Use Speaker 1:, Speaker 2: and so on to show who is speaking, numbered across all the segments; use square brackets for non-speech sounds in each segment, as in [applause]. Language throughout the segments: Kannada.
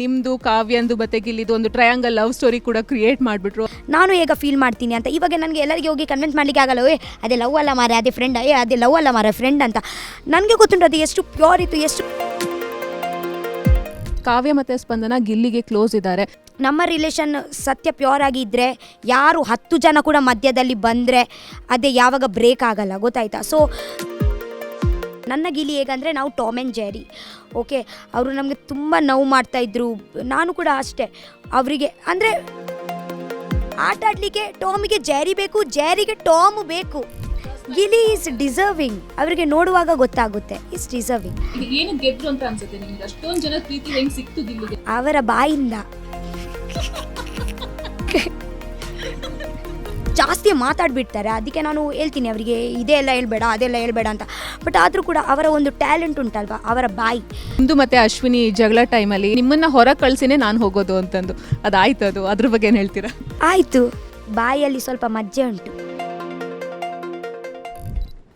Speaker 1: ನಿಮ್ದು ಕಾವ್ಯಂದು ಮತ್ತೆ ಗಿಲ್ಲಿದು ಒಂದು ಟ್ರಯಾಂಗಲ್ ಲವ್ ಸ್ಟೋರಿ ಕೂಡ ಕ್ರಿಯೇಟ್ ಮಾಡಿಬಿಟ್ರು.
Speaker 2: ನಾನು ಈಗ ಫೀಲ್ ಮಾಡ್ತೀನಿ ಅಂತ ಇವಾಗ ನನಗೆ ಎಲ್ಲರಿಗೆ ಹೋಗಿ ಕನ್ವಿನ್ಸ್ ಮಾಡ್ಲಿಕ್ಕೆ ಆಗಲ್ಲ ಏ ಅದೇ ಲವ್ ಅಲ್ಲ ಮಾರೆ ಅದೇ ಫ್ರೆಂಡ್ ಏ ಅದೇ ಲವ್ ಅಲ್ಲ ಮಾರೆ ಫ್ರೆಂಡ್ ಅಂತ. ನನಗೆ ಗೊತ್ತುಂಟು ಅದು ಎಷ್ಟು ಪ್ಯೂರ್ ಇತ್ತು ಎಷ್ಟು
Speaker 1: ಕಾವ್ಯ ಮತ್ತೆ ಸ್ಪಂದನ ಗಿಲ್ಲಿಗೆ ಕ್ಲೋಸ್ ಇದ್ದಾರೆ.
Speaker 2: ನಮ್ಮ ರಿಲೇಷನ್ ಸತ್ಯ ಪ್ಯೂರ್ ಆಗಿದ್ದರೆ ಯಾರು ಹತ್ತು ಜನ ಕೂಡ ಮಧ್ಯದಲ್ಲಿ ಬಂದರೆ ಅದೇ ಯಾವಾಗ ಬ್ರೇಕ್ ಆಗಲ್ಲ ಗೊತ್ತಾಯ್ತಾ? ಸೊ ನನ್ನ ಗಿಲಿ ಹೇಗಂದರೆ ನಾವು ಟಾಮ್ ಆ್ಯಂಡ್ ಜೆರಿ. ಓಕೆ? ಅವರು ನಮಗೆ ತುಂಬ ನೋವು ಮಾಡ್ತಾಯಿದ್ರು ನಾನು ಕೂಡ ಅಷ್ಟೇ. ಅವರಿಗೆ ಅಂದರೆ ಆಟ ಆಡಲಿಕ್ಕೆ ಟಾಮಿಗೆ ಜೆರಿ ಬೇಕು ಜೆರಿಗೆ ಟಾಮ್ ಬೇಕು. ಗಿಲಿ ಈಸ್ ಡಿಸರ್ವಿಂಗ್ ಅವರಿಗೆ ನೋಡುವಾಗ ಗೊತ್ತಾಗುತ್ತೆ. ಇಸ್ ಡಿಸರ್ವಿಂಗ್
Speaker 1: ಏನು ಗೆದ್ರು ಅಂತ ಅನ್ಸುತ್ತೆ ನಿಮ್ಗೆ? ಅಷ್ಟೊಂದು ಜನ ಪ್ರೀತಿ ಹೆಂಗ್ ಸಿಕ್ತು ಗಿಲ್ಲಿಗೆ
Speaker 2: ಅವರ ಬಾಯಿಂದ. ಜಾಸ್ತಿ ಮಾತಾಡಿಬಿಡ್ತಾರೆ. ಅದಕ್ಕೆ ನಾನು ಹೇಳ್ತೀನಿ ಅವರಿಗೆ ಇದೇ ಎಲ್ಲ ಹೇಳ್ಬೇಡ ಅದೆಲ್ಲ ಹೇಳ್ಬೇಡ ಅಂತ. ಬಟ್ ಆದರೂ ಕೂಡ ಅವರ ಒಂದು ಟ್ಯಾಲೆಂಟ್ ಉಂಟಲ್ವಾ? ಅವರ ಬಾಯಿ.
Speaker 1: ಇಂದು ಮತ್ತೆ ಅಶ್ವಿನಿ ಜಗಳ ಟೈಮಲ್ಲಿ ನಿಮ್ಮನ್ನ ಹೊರ ಕಳ್ಸಿನೇ ನಾನು ಹೋಗೋದು ಅಂತಂದು. ಅದಾಯ್ತು ಅದು. ಅದ್ರ ಬಗ್ಗೆ ಏನು ಹೇಳ್ತೀರಾ?
Speaker 2: ಆಯಿತು. ಬಾಯಲ್ಲಿ ಸ್ವಲ್ಪ ಮಜ್ಜೆ ಉಂಟು.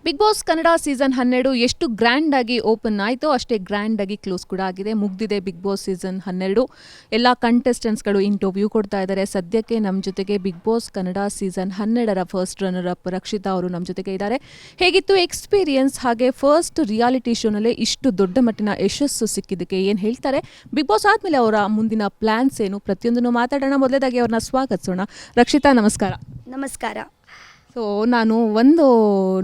Speaker 1: ಬಿಗ್ ಬಾಸ್ ಕನ್ನಡ ಸೀಸನ್ ಹನ್ನೆರಡು ಎಷ್ಟು ಗ್ರ್ಯಾಂಡ್ ಆಗಿ ಓಪನ್ ಆಯಿತೋ ಅಷ್ಟೇ ಗ್ರ್ಯಾಂಡ್ ಆಗಿ ಕ್ಲೋಸ್ ಕೂಡ ಆಗಿದೆ. ಮುಗ್ದಿದೆ ಬಿಗ್ ಬಾಸ್ ಸೀಸನ್ ಹನ್ನೆರಡು. ಎಲ್ಲ ಕಂಟೆಸ್ಟೆಂಟ್ಸ್ಗಳು ಇಂಟರ್ವ್ಯೂ ಕೊಡ್ತಾ ಇದ್ದಾರೆ. ಸದ್ಯಕ್ಕೆ ನಮ್ಮ ಜೊತೆಗೆ ಬಿಗ್ ಬಾಸ್ ಕನ್ನಡ ಸೀಸನ್ ಹನ್ನೆರಡರ ಫಸ್ಟ್ ರನ್ನರ್ ಅಪ್ ರಕ್ಷಿತಾ ಅವರು ನಮ್ಮ ಜೊತೆಗೆ ಇದ್ದಾರೆ. ಹೇಗಿತ್ತು ಎಕ್ಸ್ಪೀರಿಯನ್ಸ್ ಹಾಗೆ ಫಸ್ಟ್ ರಿಯಾಲಿಟಿ ಶೋನಲ್ಲೇ ಇಷ್ಟು ದೊಡ್ಡ ಮಟ್ಟಿನ ಯಶಸ್ಸು ಸಿಕ್ಕಿದ್ದಕ್ಕೆ ಏನು ಹೇಳ್ತಾರೆ? ಬಿಗ್ ಬಾಸ್ ಆದಮೇಲೆ ಅವರ ಮುಂದಿನ ಪ್ಲ್ಯಾನ್ಸ್ ಏನು? ಪ್ರತಿಯೊಂದನ್ನು ಮಾತಾಡೋಣ. ಮೊದಲೇದಾಗಿ ಅವ್ರನ್ನ ಸ್ವಾಗತಿಸೋಣ. ರಕ್ಷಿತಾ, ನಮಸ್ಕಾರ.
Speaker 2: ನಮಸ್ಕಾರ.
Speaker 1: ಸೊ ನಾನು ಒಂದು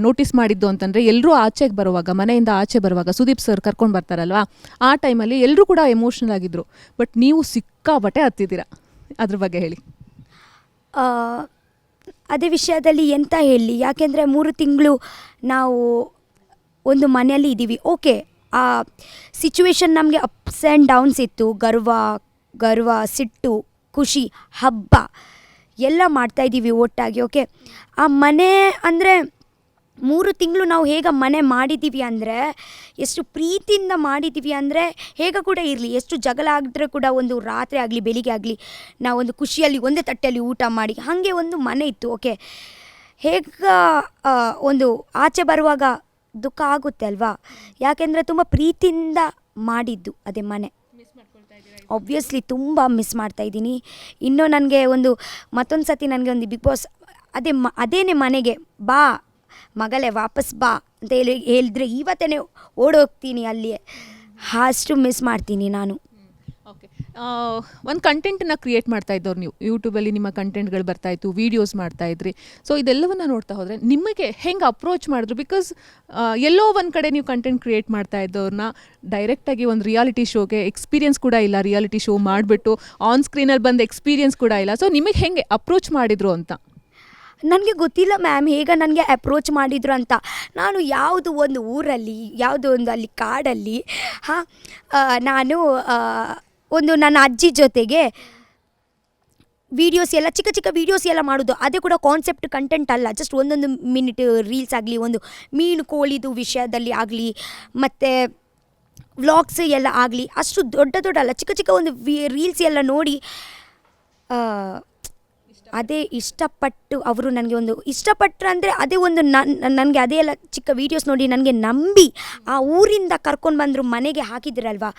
Speaker 1: ನೋಟಿಸ್ ಮಾಡಿದ್ದು ಅಂತಂದರೆ ಎಲ್ಲರೂ ಆಚೆಗೆ ಬರುವಾಗ, ಮನೆಯಿಂದ ಆಚೆ ಬರುವಾಗ, ಸುದೀಪ್ ಸರ್ ಕರ್ಕೊಂಡು ಬರ್ತಾರಲ್ವಾ, ಆ ಟೈಮಲ್ಲಿ ಎಲ್ಲರೂ ಕೂಡ ಎಮೋಷ್ನಲ್ ಆಗಿದ್ದರು ಬಟ್ ನೀವು ಸಿಕ್ಕಾಪಟ್ಟೆ ಹತ್ತಿದ್ದೀರ? ಅದ್ರ ಬಗ್ಗೆ ಹೇಳಿ.
Speaker 2: ಅದೇ ವಿಷಯದಲ್ಲಿ ಎಂತ ಹೇಳಿ, ಯಾಕೆಂದರೆ ಮೂರು ತಿಂಗಳು ನಾವು ಒಂದು ಮನೆಯಲ್ಲಿ ಇದ್ದೀವಿ. ಓಕೆ ಆ ಸಿಚುವೇಶನ್ ನಮಗೆ ಅಪ್ಸ್ ಆ್ಯಂಡ್ ಡೌನ್ಸ್ ಇತ್ತು. ಗರ್ವ ಗರ್ವ, ಸಿಟ್ಟು, ಖುಷಿ, ಹಬ್ಬ. ಎಲ್ಲ ಮಾಡ್ತಾ ಇದ್ದೀವಿ ಒಟ್ಟಾಗಿ ಓಕೆ ಆ ಮನೆ ಅಂದರೆ ಮೂರು ತಿಂಗಳು ನಾವು ಹೇಗೆ ಮನೆ ಮಾಡಿದ್ದೀವಿ ಅಂದರೆ, ಎಷ್ಟು ಪ್ರೀತಿಯಿಂದ ಮಾಡಿದ್ದೀವಿ ಅಂದರೆ ಹೇಗೆ ಕೂಡ ಇರಲಿ, ಎಷ್ಟು ಜಗಳ ಆಗಿದ್ರೆ ಕೂಡ ಒಂದು ರಾತ್ರಿ ಆಗಲಿ, ಬೆಳಿಗ್ಗೆ ಆಗಲಿ, ನಾವು ಒಂದು ಖುಷಿಯಲ್ಲಿ ಒಂದೇ ತಟ್ಟೆಯಲ್ಲಿ ಊಟ ಮಾಡಿ, ಹಾಗೆ ಒಂದು ಮನೆ ಇತ್ತು ಓಕೆ ಹೇಗೆ ಒಂದು ಆಚೆ ಬರುವಾಗ ದುಃಖ ಆಗುತ್ತೆ ಅಲ್ವಾ? ಯಾಕೆಂದರೆ ತುಂಬ ಪ್ರೀತಿಯಿಂದ ಮಾಡಿದ್ದು ಅದೇ ಮನೆ. ಒಬ್ವಿಯಸ್ಲಿ ತುಂಬ ಮಿಸ್ ಮಾಡ್ತಾ ಇದ್ದೀನಿ. ಇನ್ನೂ ನನಗೆ ಒಂದು, ಮತ್ತೊಂದು ಸತಿ ನನಗೆ ಒಂದು ಬಿಗ್ ಬಾಸ್ ಅದೇ ಮ, ಅದೇನೇ ಮನೆಗೆ ಬಾ, ಮಗಳೇ ವಾಪಸ್ ಬಾ ಅಂತ ಹೇಳಿ, ಹೇಳಿದ್ರೆ ಇವತ್ತೇ ಓಡೋಗ್ತೀನಿ ಅಲ್ಲಿಯೇ. ಅಷ್ಟು ಮಿಸ್ ಮಾಡ್ತೀನಿ ನಾನು.
Speaker 1: ಒಂದು ಕಂಟೆಂಟನ್ನ ಕ್ರಿಯೇಟ್ ಮಾಡ್ತಾ ಇದ್ದವ್ರು ನೀವು. ಯೂಟ್ಯೂಬಲ್ಲಿ ನಿಮ್ಮ ಕಂಟೆಂಟ್ಗಳು ಬರ್ತಾ ಇತ್ತು ವೀಡಿಯೋಸ್ ಮಾಡ್ತಾ ಇದ್ರಿ. ಸೊ ಇದೆಲ್ಲವನ್ನ ನೋಡ್ತಾ ಹೋದರೆ ನಿಮಗೆ ಹೆಂಗೆ ಅಪ್ರೋಚ್ ಮಾಡಿದ್ರು? ಬಿಕಾಸ್ ಎಲ್ಲೋ ಒಂದು ಕಡೆ ನೀವು ಕಂಟೆಂಟ್ ಕ್ರಿಯೇಟ್ ಮಾಡ್ತಾ ಇದ್ದವ್ರನ್ನ ಡೈರೆಕ್ಟಾಗಿ ಒಂದು ರಿಯಾಲಿಟಿ ಶೋಗೆ ಎಕ್ಸ್ಪೀರಿಯನ್ಸ್ ಕೂಡ ಇಲ್ಲ. ರಿಯಾಲಿಟಿ ಶೋ ಮಾಡಿಬಿಟ್ಟು ಆನ್ ಸ್ಕ್ರೀನಲ್ಲಿ ಬಂದ ಎಕ್ಸ್ಪೀರಿಯನ್ಸ್ ಕೂಡ ಇಲ್ಲ. ಸೊ ನಿಮಗೆ ಹೆಂಗೆ ಅಪ್ರೋಚ್ ಮಾಡಿದ್ರು ಅಂತ?
Speaker 2: ನನಗೆ ಗೊತ್ತಿಲ್ಲ ಮ್ಯಾಮ್, ಹೇಗೆ ನನಗೆ ಅಪ್ರೋಚ್ ಮಾಡಿದ್ರು ಅಂತ. ನಾನು ಯಾವುದು ಒಂದು ಊರಲ್ಲಿ, ಯಾವುದೋ ಒಂದು ಅಲ್ಲಿ ಕಾಡಲ್ಲಿ, ಹಾಂ ನಾನು ಒಂದು ನನ್ನ ಅಜ್ಜಿ ಜೊತೆಗೆ ವೀಡಿಯೋಸ್ ಎಲ್ಲ, ಚಿಕ್ಕ ಚಿಕ್ಕ ವೀಡಿಯೋಸ್ ಎಲ್ಲ ಮಾಡೋದು. ಅದೇ ಕೂಡ ಕಾನ್ಸೆಪ್ಟ್ ಕಂಟೆಂಟ್ ಅಲ್ಲ ಜಸ್ಟ್ ಒಂದೊಂದು ಮಿನಿಟ್ ರೀಲ್ಸ್ ಆಗಲಿ, ಒಂದು ಮೀನು ಕೋಳಿದು ವಿಷಯದಲ್ಲಿ ಆಗಲಿ, ಮತ್ತು ವ್ಲಾಗ್ಸ್ ಎಲ್ಲ ಆಗಲಿ, ಅಷ್ಟು ದೊಡ್ಡ ದೊಡ್ಡ ಅಲ್ಲ, ಚಿಕ್ಕ ಚಿಕ್ಕ ಒಂದು ವಿ ರೀಲ್ಸ್ ಎಲ್ಲ ನೋಡಿ ಅದೇ ಇಷ್ಟಪಟ್ಟು ಅವರು ನನಗೆ ಒಂದು ಇಷ್ಟಪಟ್ಟರು ಅಂದರೆ ಅದೇ ಒಂದು ನನ್ನ ನನಗೆ ಅದೇ ಎಲ್ಲ ಚಿಕ್ಕ ವೀಡಿಯೋಸ್ ನೋಡಿ ನನಗೆ ನಂಬಿ ಆ ಊರಿಂದ ಕರ್ಕೊಂಡು ಬಂದರು, ಮನೆಗೆ ಹಾಕಿದ್ರಲ್ವಾ?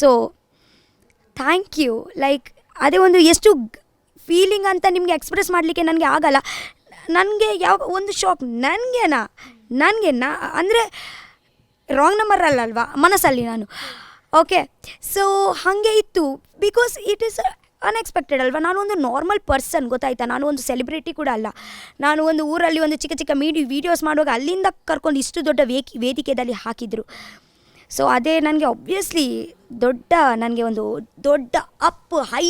Speaker 2: So thank you. ಲೈಕ್, ಅದೇ ಒಂದು ಎಷ್ಟು ಫೀಲಿಂಗ್ ಅಂತ ನಿಮಗೆ ಎಕ್ಸ್ಪ್ರೆಸ್ ಮಾಡಲಿಕ್ಕೆ ನನಗೆ ಆಗಲ್ಲ. ನನಗೆ ಯಾವ ಒಂದು ಶಾಕ್ ನನಗೇನಾ? ನನಗೆ ನಾ ಅಂದರೆ ರಾಂಗ್ ನಂಬರ್ ಅಲ್ಲಲ್ವಾ? ಮನಸ್ಸಲ್ಲಿ ನಾನು. ಓಕೆ ಸೊ ಹಾಗೆ ಇತ್ತು. ಬಿಕಾಸ್ ಇಟ್ ಈಸ್ ಅನ್ಎಕ್ಸ್ಪೆಕ್ಟೆಡ್ ಅಲ್ವಾ? ನಾನು ಒಂದು ನಾರ್ಮಲ್ ಪರ್ಸನ್ ಗೊತ್ತಾಯ್ತಾ? ನಾನು ಒಂದು ಸೆಲೆಬ್ರಿಟಿ ಕೂಡ ಅಲ್ಲ. ನಾನು ಒಂದು ಊರಲ್ಲಿ ಒಂದು ಚಿಕ್ಕ ಚಿಕ್ಕ ಮೀಡಿ ವೀಡಿಯೋಸ್ ಮಾಡುವಾಗ ಅಲ್ಲಿಂದ ಕರ್ಕೊಂಡು ಇಷ್ಟು ದೊಡ್ಡ ವೇಕಿ ವೇದಿಕೆಯಲ್ಲಿ ಹಾಕಿದರು. ಸೊ ಅದೇ ನನಗೆ ಒಬ್ವಿಯಸ್ಲಿ ದೊಡ್ಡ ನನಗೆ ಒಂದು ದೊಡ್ಡ ಅಪ್ ಹೈ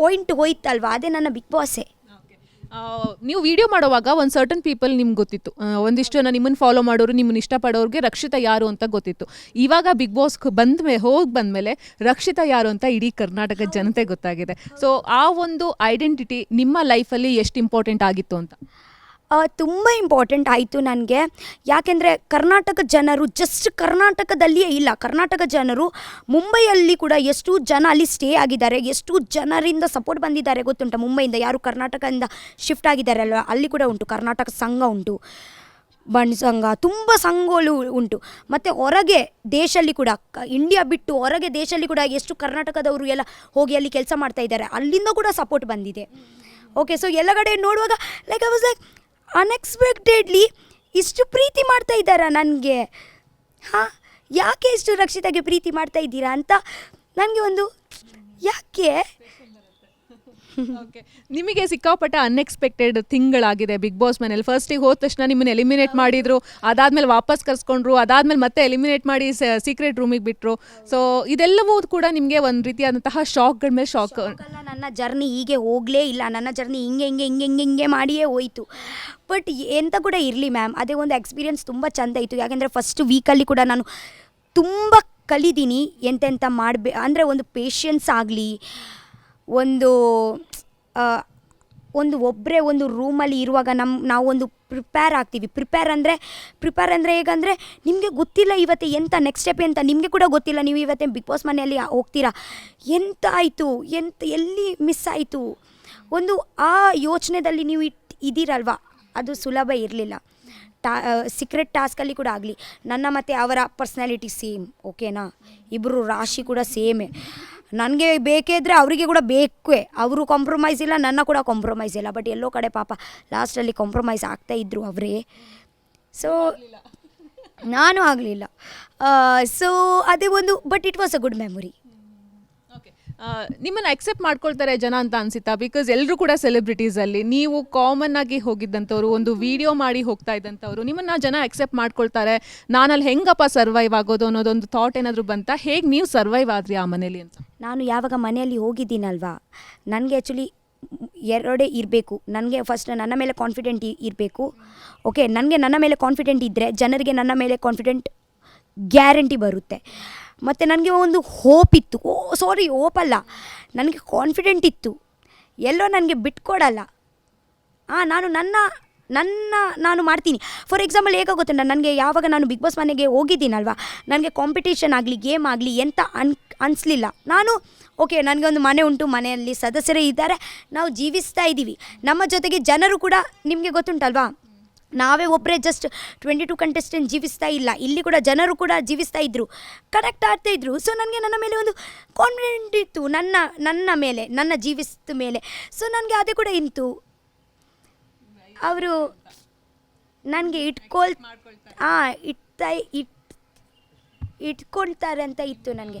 Speaker 2: ಪಾಯಿಂಟ್ ಹೋಯ್ತಲ್ವಾ? ಅದೇ ನನ್ನ ಬಿಗ್ ಬಾಸೆ
Speaker 1: ನೀವು ವಿಡಿಯೋ ಮಾಡುವಾಗ ಒಂದು ಸರ್ಟನ್ ಪೀಪಲ್ ನಿಮ್ಗೆ ಗೊತ್ತಿತ್ತು. ಒಂದಿಷ್ಟು ಜನ ನಿಮ್ಮನ್ನು ಫಾಲೋ ಮಾಡೋರು ನಿಮ್ಮನ್ನು ಇಷ್ಟಪಡೋರಿಗೆ ರಕ್ಷಿತಾ ಯಾರು ಅಂತ ಗೊತ್ತಿತ್ತು. ಇವಾಗ ಬಿಗ್ ಬಾಸ್ ಬಂದ ಮೇಲೆ ಹೋಗಿ ಬಂದಮೇಲೆ ರಕ್ಷಿತಾ ಯಾರು ಅಂತ ಇಡೀ ಕರ್ನಾಟಕ ಜನತೆ ಗೊತ್ತಾಗಿದೆ. ಸೊ ಆ ಒಂದು ಐಡೆಂಟಿಟಿ ನಿಮ್ಮ ಲೈಫಲ್ಲಿ ಎಷ್ಟು ಇಂಪಾರ್ಟೆಂಟ್ ಆಗಿತ್ತು ಅಂತ?
Speaker 2: ತುಂಬ ಇಂಪಾರ್ಟೆಂಟ್ ಆಯಿತು ನನಗೆ. ಯಾಕೆಂದರೆ ಕರ್ನಾಟಕ ಜನರು ಜಸ್ಟ್ ಕರ್ನಾಟಕದಲ್ಲಿಯೇ ಇಲ್ಲ. ಕರ್ನಾಟಕ ಜನರು ಮುಂಬೈಯಲ್ಲಿ ಕೂಡ ಎಷ್ಟು ಜನ ಅಲ್ಲಿ ಸ್ಟೇ ಆಗಿದ್ದಾರೆ. ಎಷ್ಟು ಜನರಿಂದ ಸಪೋರ್ಟ್ ಬಂದಿದ್ದಾರೆ ಗೊತ್ತುಂಟ ಮುಂಬೈಯಿಂದ. ಯಾರು ಕರ್ನಾಟಕದಿಂದ ಶಿಫ್ಟ್ ಆಗಿದ್ದಾರೆ ಅಲ್ವ? ಅಲ್ಲಿ ಕೂಡ ಉಂಟು. ಕರ್ನಾಟಕ ಸಂಘ ಉಂಟು. ಬಣ್ಸಂಗ ತುಂಬ ಸಂಘಗಳು ಉಂಟು. ಮತ್ತು ಹೊರಗೆ ದೇಶಲ್ಲಿ ಕೂಡ ಇಂಡಿಯಾ ಬಿಟ್ಟು ಹೊರಗೆ ದೇಶಲ್ಲಿ ಕೂಡ ಎಷ್ಟು ಕರ್ನಾಟಕದವರು ಎಲ್ಲ ಹೋಗಿ ಅಲ್ಲಿ ಕೆಲಸ ಮಾಡ್ತಾ ಇದ್ದಾರೆ. ಅಲ್ಲಿಂದ ಕೂಡ ಸಪೋರ್ಟ್ ಬಂದಿದೆ. ಓಕೆ ಸೊ ಎಲ್ಲ ಕಡೆ ನೋಡುವಾಗ like I was like unexpectedly ಇಷ್ಟು ಪ್ರೀತಿ ಮಾಡ್ತಾ ಇದ್ದಾರಾ ನನಗೆ? ಹಾಂ, ಯಾಕೆ ಇಷ್ಟು ರಕ್ಷಿತಾಗೆ ಪ್ರೀತಿ ಮಾಡ್ತಾ ಇದ್ದೀರಾ ಅಂತ ನನಗೆ ಒಂದು, ಯಾಕೆ?
Speaker 1: ಓಕೆ ನಿಮಗೆ ಸಿಕ್ಕಾಪಟ್ಟೆ ಅನ್ಎಕ್ಸ್ಪೆಕ್ಟೆಡ್ ತಿಂಗಳಾಗಿದೆ ಬಿಗ್ ಬಾಸ್ ಮನೇಲಿ ಫಸ್ಟಿಗೆ ಹೋದ ತಕ್ಷಣ ನಿಮ್ಮನ್ನ ಎಲಿಮಿನೇಟ್ ಮಾಡಿದ್ರು. ಅದಾದ್ಮೇಲೆ ವಾಪಸ್ ಕರ್ಸ್ಕೊಂಡ್ರು. ಅದಾದ್ಮೇಲೆ ಮತ್ತೆ ಎಲಿಮಿನೇಟ್ ಮಾಡಿ ಸೀಕ್ರೆಟ್ ರೂಮಿಗೆ ಬಿಟ್ರು. ಸೊ ಇದೆಲ್ಲವೂ ಕೂಡ ನಿಮಗೆ ಒಂದು ರೀತಿಯಾದಂತಹ ಶಾಕ್ಗಳ ಮೇಲೆ ಶಾಕ್
Speaker 2: ಅಲ್ಲ ನನ್ನ ಜರ್ನಿ ಹೀಗೆ ಹೋಗಲೇ ಇಲ್ಲ. ನನ್ನ ಜರ್ನಿ ಹಿಂಗೆ ಹಿಂಗೆ ಹಿಂಗೆ ಹಿಂಗೆ ಹಿಂಗೆ ಮಾಡಿಯೇ ಹೋಯಿತು. ಬಟ್ ಎಂತ ಕೂಡ ಇರಲಿ ಮ್ಯಾಮ್ ಅದೇ ಒಂದು ಎಕ್ಸ್ಪೀರಿಯನ್ಸ್ ತುಂಬ ಚೆಂದ ಇತ್ತು. ಯಾಕೆಂದರೆ ಫಸ್ಟ್ ವೀಕಲ್ಲಿ ಕೂಡ ನಾನು ತುಂಬ ಕಲಿದೀನಿ. ಎಂತೆಂಥ ಮಾಡಬೇ ಅಂದರೆ ಒಂದು ಪೇಷನ್ಸ್ ಆಗಲಿ ಒಂದು ಒಂದು ಒಬ್ಬರೇ ಒಂದು ರೂಮಲ್ಲಿ ಇರುವಾಗ ನಮ್ಮ ಒಂದು ಪ್ರಿಪೇರ್ ಆಗ್ತೀವಿ. ಪ್ರಿಪೇರ್ ಅಂದರೆ ಪ್ರಿಪೇರ್ ಅಂದರೆ ಹೇಗಂದರೆ ನಿಮಗೆ ಗೊತ್ತಿಲ್ಲ ಇವತ್ತು ಎಂತ ನೆಕ್ಸ್ಟ್ ಸ್ಟೆಪ್ ಎಂತ, ನಿಮಗೆ ಕೂಡ ಗೊತ್ತಿಲ್ಲ ನೀವು ಇವತ್ತೇ ಬಿಗ್ ಬಾಸ್ ಮನೆಯಲ್ಲಿ ಹೋಗ್ತೀರಾ. ಎಂತ ಆಯಿತು, ಎಂತ, ಎಲ್ಲಿ ಮಿಸ್ ಆಯಿತು? ಒಂದು ಆ ಯೋಚನೆದಲ್ಲಿ ನೀವು ಇಟ್, ಇದ್ದೀರಲ್ವ? ಅದು ಸುಲಭ ಇರಲಿಲ್ಲ. ಟಾ ಸೀಕ್ರೆಟ್ ಟಾಸ್ಕಲ್ಲಿ ಕೂಡ ಆಗಲಿ. ನನ್ನ ಮತ್ತು ಅವರ ಪರ್ಸ್ನಾಲಿಟಿ ಸೇಮ್ ಓಕೆನಾ ಇಬ್ಬರು ರಾಶಿ ಕೂಡ ಸೇಮೇ. ನನಗೆ ಬೇಕೇ ಇದ್ದರೆ ಅವರಿಗೆ ಕೂಡ ಬೇಕೇ. ಅವರು ಕಾಂಪ್ರಮೈಸ್ ಇಲ್ಲ, ನನ್ನ ಕೂಡ ಕಾಂಪ್ರಮೈಸ್ ಇಲ್ಲ. ಬಟ್ ಎಲ್ಲೋ ಕಡೆ ಪಾಪ ಲಾಸ್ಟಲ್ಲಿ ಕಾಂಪ್ರಮೈಸ್ ಆಗ್ತಾ ಇದ್ದರು ಅವರೇ. ಸೊ ನಾನು ಆಗಲಿಲ್ಲ. ಸೊ ಅದೇ ಒಂದು but it was a good memory
Speaker 1: ನಿಮ್ಮನ್ನು ಅಕ್ಸೆಪ್ಟ್ ಮಾಡ್ಕೊಳ್ತಾರೆ ಜನ ಅಂತ ಅನ್ಸುತ್ತಾ? ಬಿಕಾಸ್ ಎಲ್ಲರೂ ಕೂಡ ಸೆಲೆಬ್ರಿಟೀಸ್ ಅಲ್ಲಿ. ನೀವು ಕಾಮನ್ ಆಗಿ ಹೋಗಿದ್ದಂಥವ್ರು, ಒಂದು ವಿಡಿಯೋ ಮಾಡಿ ಹೋಗ್ತಾ ಇದ್ದಂಥವ್ರು, ನಿಮ್ಮನ್ನ ಜನ ಅಕ್ಸೆಪ್ಟ್ ಮಾಡ್ಕೊಳ್ತಾರೆ. ನಾನಲ್ಲಿ ಹೆಂಗಪ್ಪ ಸರ್ವೈವ್ ಆಗೋದು ಅನ್ನೋದೊಂದು ಥಾಟ್ ಏನಾದರೂ ಬಂತ? ಹೇಗೆ ನೀವು ಸರ್ವೈವ್ ಆದ್ರಿ ಆ ಮನೇಲಿ ಅಂತ?
Speaker 2: ನಾನು ಯಾವಾಗ ಮನೆಯಲ್ಲಿ ಹೋಗಿದ್ದೀನಲ್ವಾ? ನನಗೆ ಆ್ಯಕ್ಚುಲಿ ಎರಡೇ ಇರಬೇಕು. ನನಗೆ ಫಸ್ಟ್ ನನ್ನ ಮೇಲೆ ಕಾನ್ಫಿಡೆಂಟ್ ಇರಬೇಕು. ಓಕೆ ನನಗೆ ನನ್ನ ಮೇಲೆ ಕಾನ್ಫಿಡೆಂಟ್ ಇದ್ದರೆ ಜನರಿಗೆ ನನ್ನ ಮೇಲೆ ಕಾನ್ಫಿಡೆಂಟ್ ಗ್ಯಾರಂಟಿ ಬರುತ್ತೆ. ಮತ್ತು ನನಗೆ ಒಂದು ಹೋಪ್ ಇತ್ತು. ಓ ಸಾರಿ ಹೋಪ್ ಅಲ್ಲ. ನನಗೆ ಕಾನ್ಫಿಡೆಂಟ್ ಇತ್ತು. ಎಲ್ಲೋ ನನಗೆ ಬಿಟ್ಕೊಡಲ್ಲ ಹಾಂ ನಾನು ನನ್ನ ನನ್ನ ನಾನು ಮಾಡ್ತೀನಿ. ಫಾರ್ ಎಕ್ಸಾಂಪಲ್ ಹೇಗೆ ಗೊತ್ತುಂಟ, ನನಗೆ ಯಾವಾಗ ನಾನು ಬಿಗ್ ಬಾಸ್ ಮನೆಗೆ ಹೋಗಿದ್ದೀನಲ್ವ, ನನಗೆ ಕಾಂಪಿಟೇಷನ್ ಆಗಲಿ ಗೇಮ್ ಆಗಲಿ ಎಂತ ಅನ್, ಅನಿಸ್ಲಿಲ್ಲ. ನಾನು ಓಕೆ ನನಗೆ ಒಂದು ಮನೆ ಉಂಟು, ಮನೆಯಲ್ಲಿ ಸದಸ್ಯರೇ ಇದ್ದಾರೆ. ನಾವು ಜೀವಿಸ್ತಾ ಇದ್ದೀವಿ ನಮ್ಮ ಜೊತೆಗೆ ಜನರು ಕೂಡ ನಿಮಗೆ ಗೊತ್ತುಂಟಲ್ವಾ? ನಾವೇ ಒಬ್ಬರೇ ಜಸ್ಟ್ ಟ್ವೆಂಟಿ ಟು ಕಂಟೆಸ್ಟೆಂಟ್ ಜೀವಿಸ್ತಾ ಇಲ್ಲ. ಇಲ್ಲಿ ಕೂಡ ಜನರು ಕೂಡ ಜೀವಿಸ್ತಾ ಇದ್ದರು ಕರೆಕ್ಟ್ ಆಗ್ತಾ ಇದ್ದರು ಸೊ ನನಗೆ ನನ್ನ ಮೇಲೆ ಒಂದು ಕಾನ್ಫಿಡೆಂಟ್ ಇತ್ತು. ನನ್ನ ನನ್ನ ಮೇಲೆ, ನನ್ನ ಜೀವಿಸಿದ ಮೇಲೆ. ಸೊ ನನಗೆ ಅದೇ ಕೂಡ ಇಂತು. ಅವರು ನನಗೆ ಇಟ್ಕೊಳ್ ಹಾಂ ಇಟ್ತಾ, ಇಟ್, ಇಟ್ಕೊಳ್ತಾರೆ ಅಂತ ಇತ್ತು ನನಗೆ.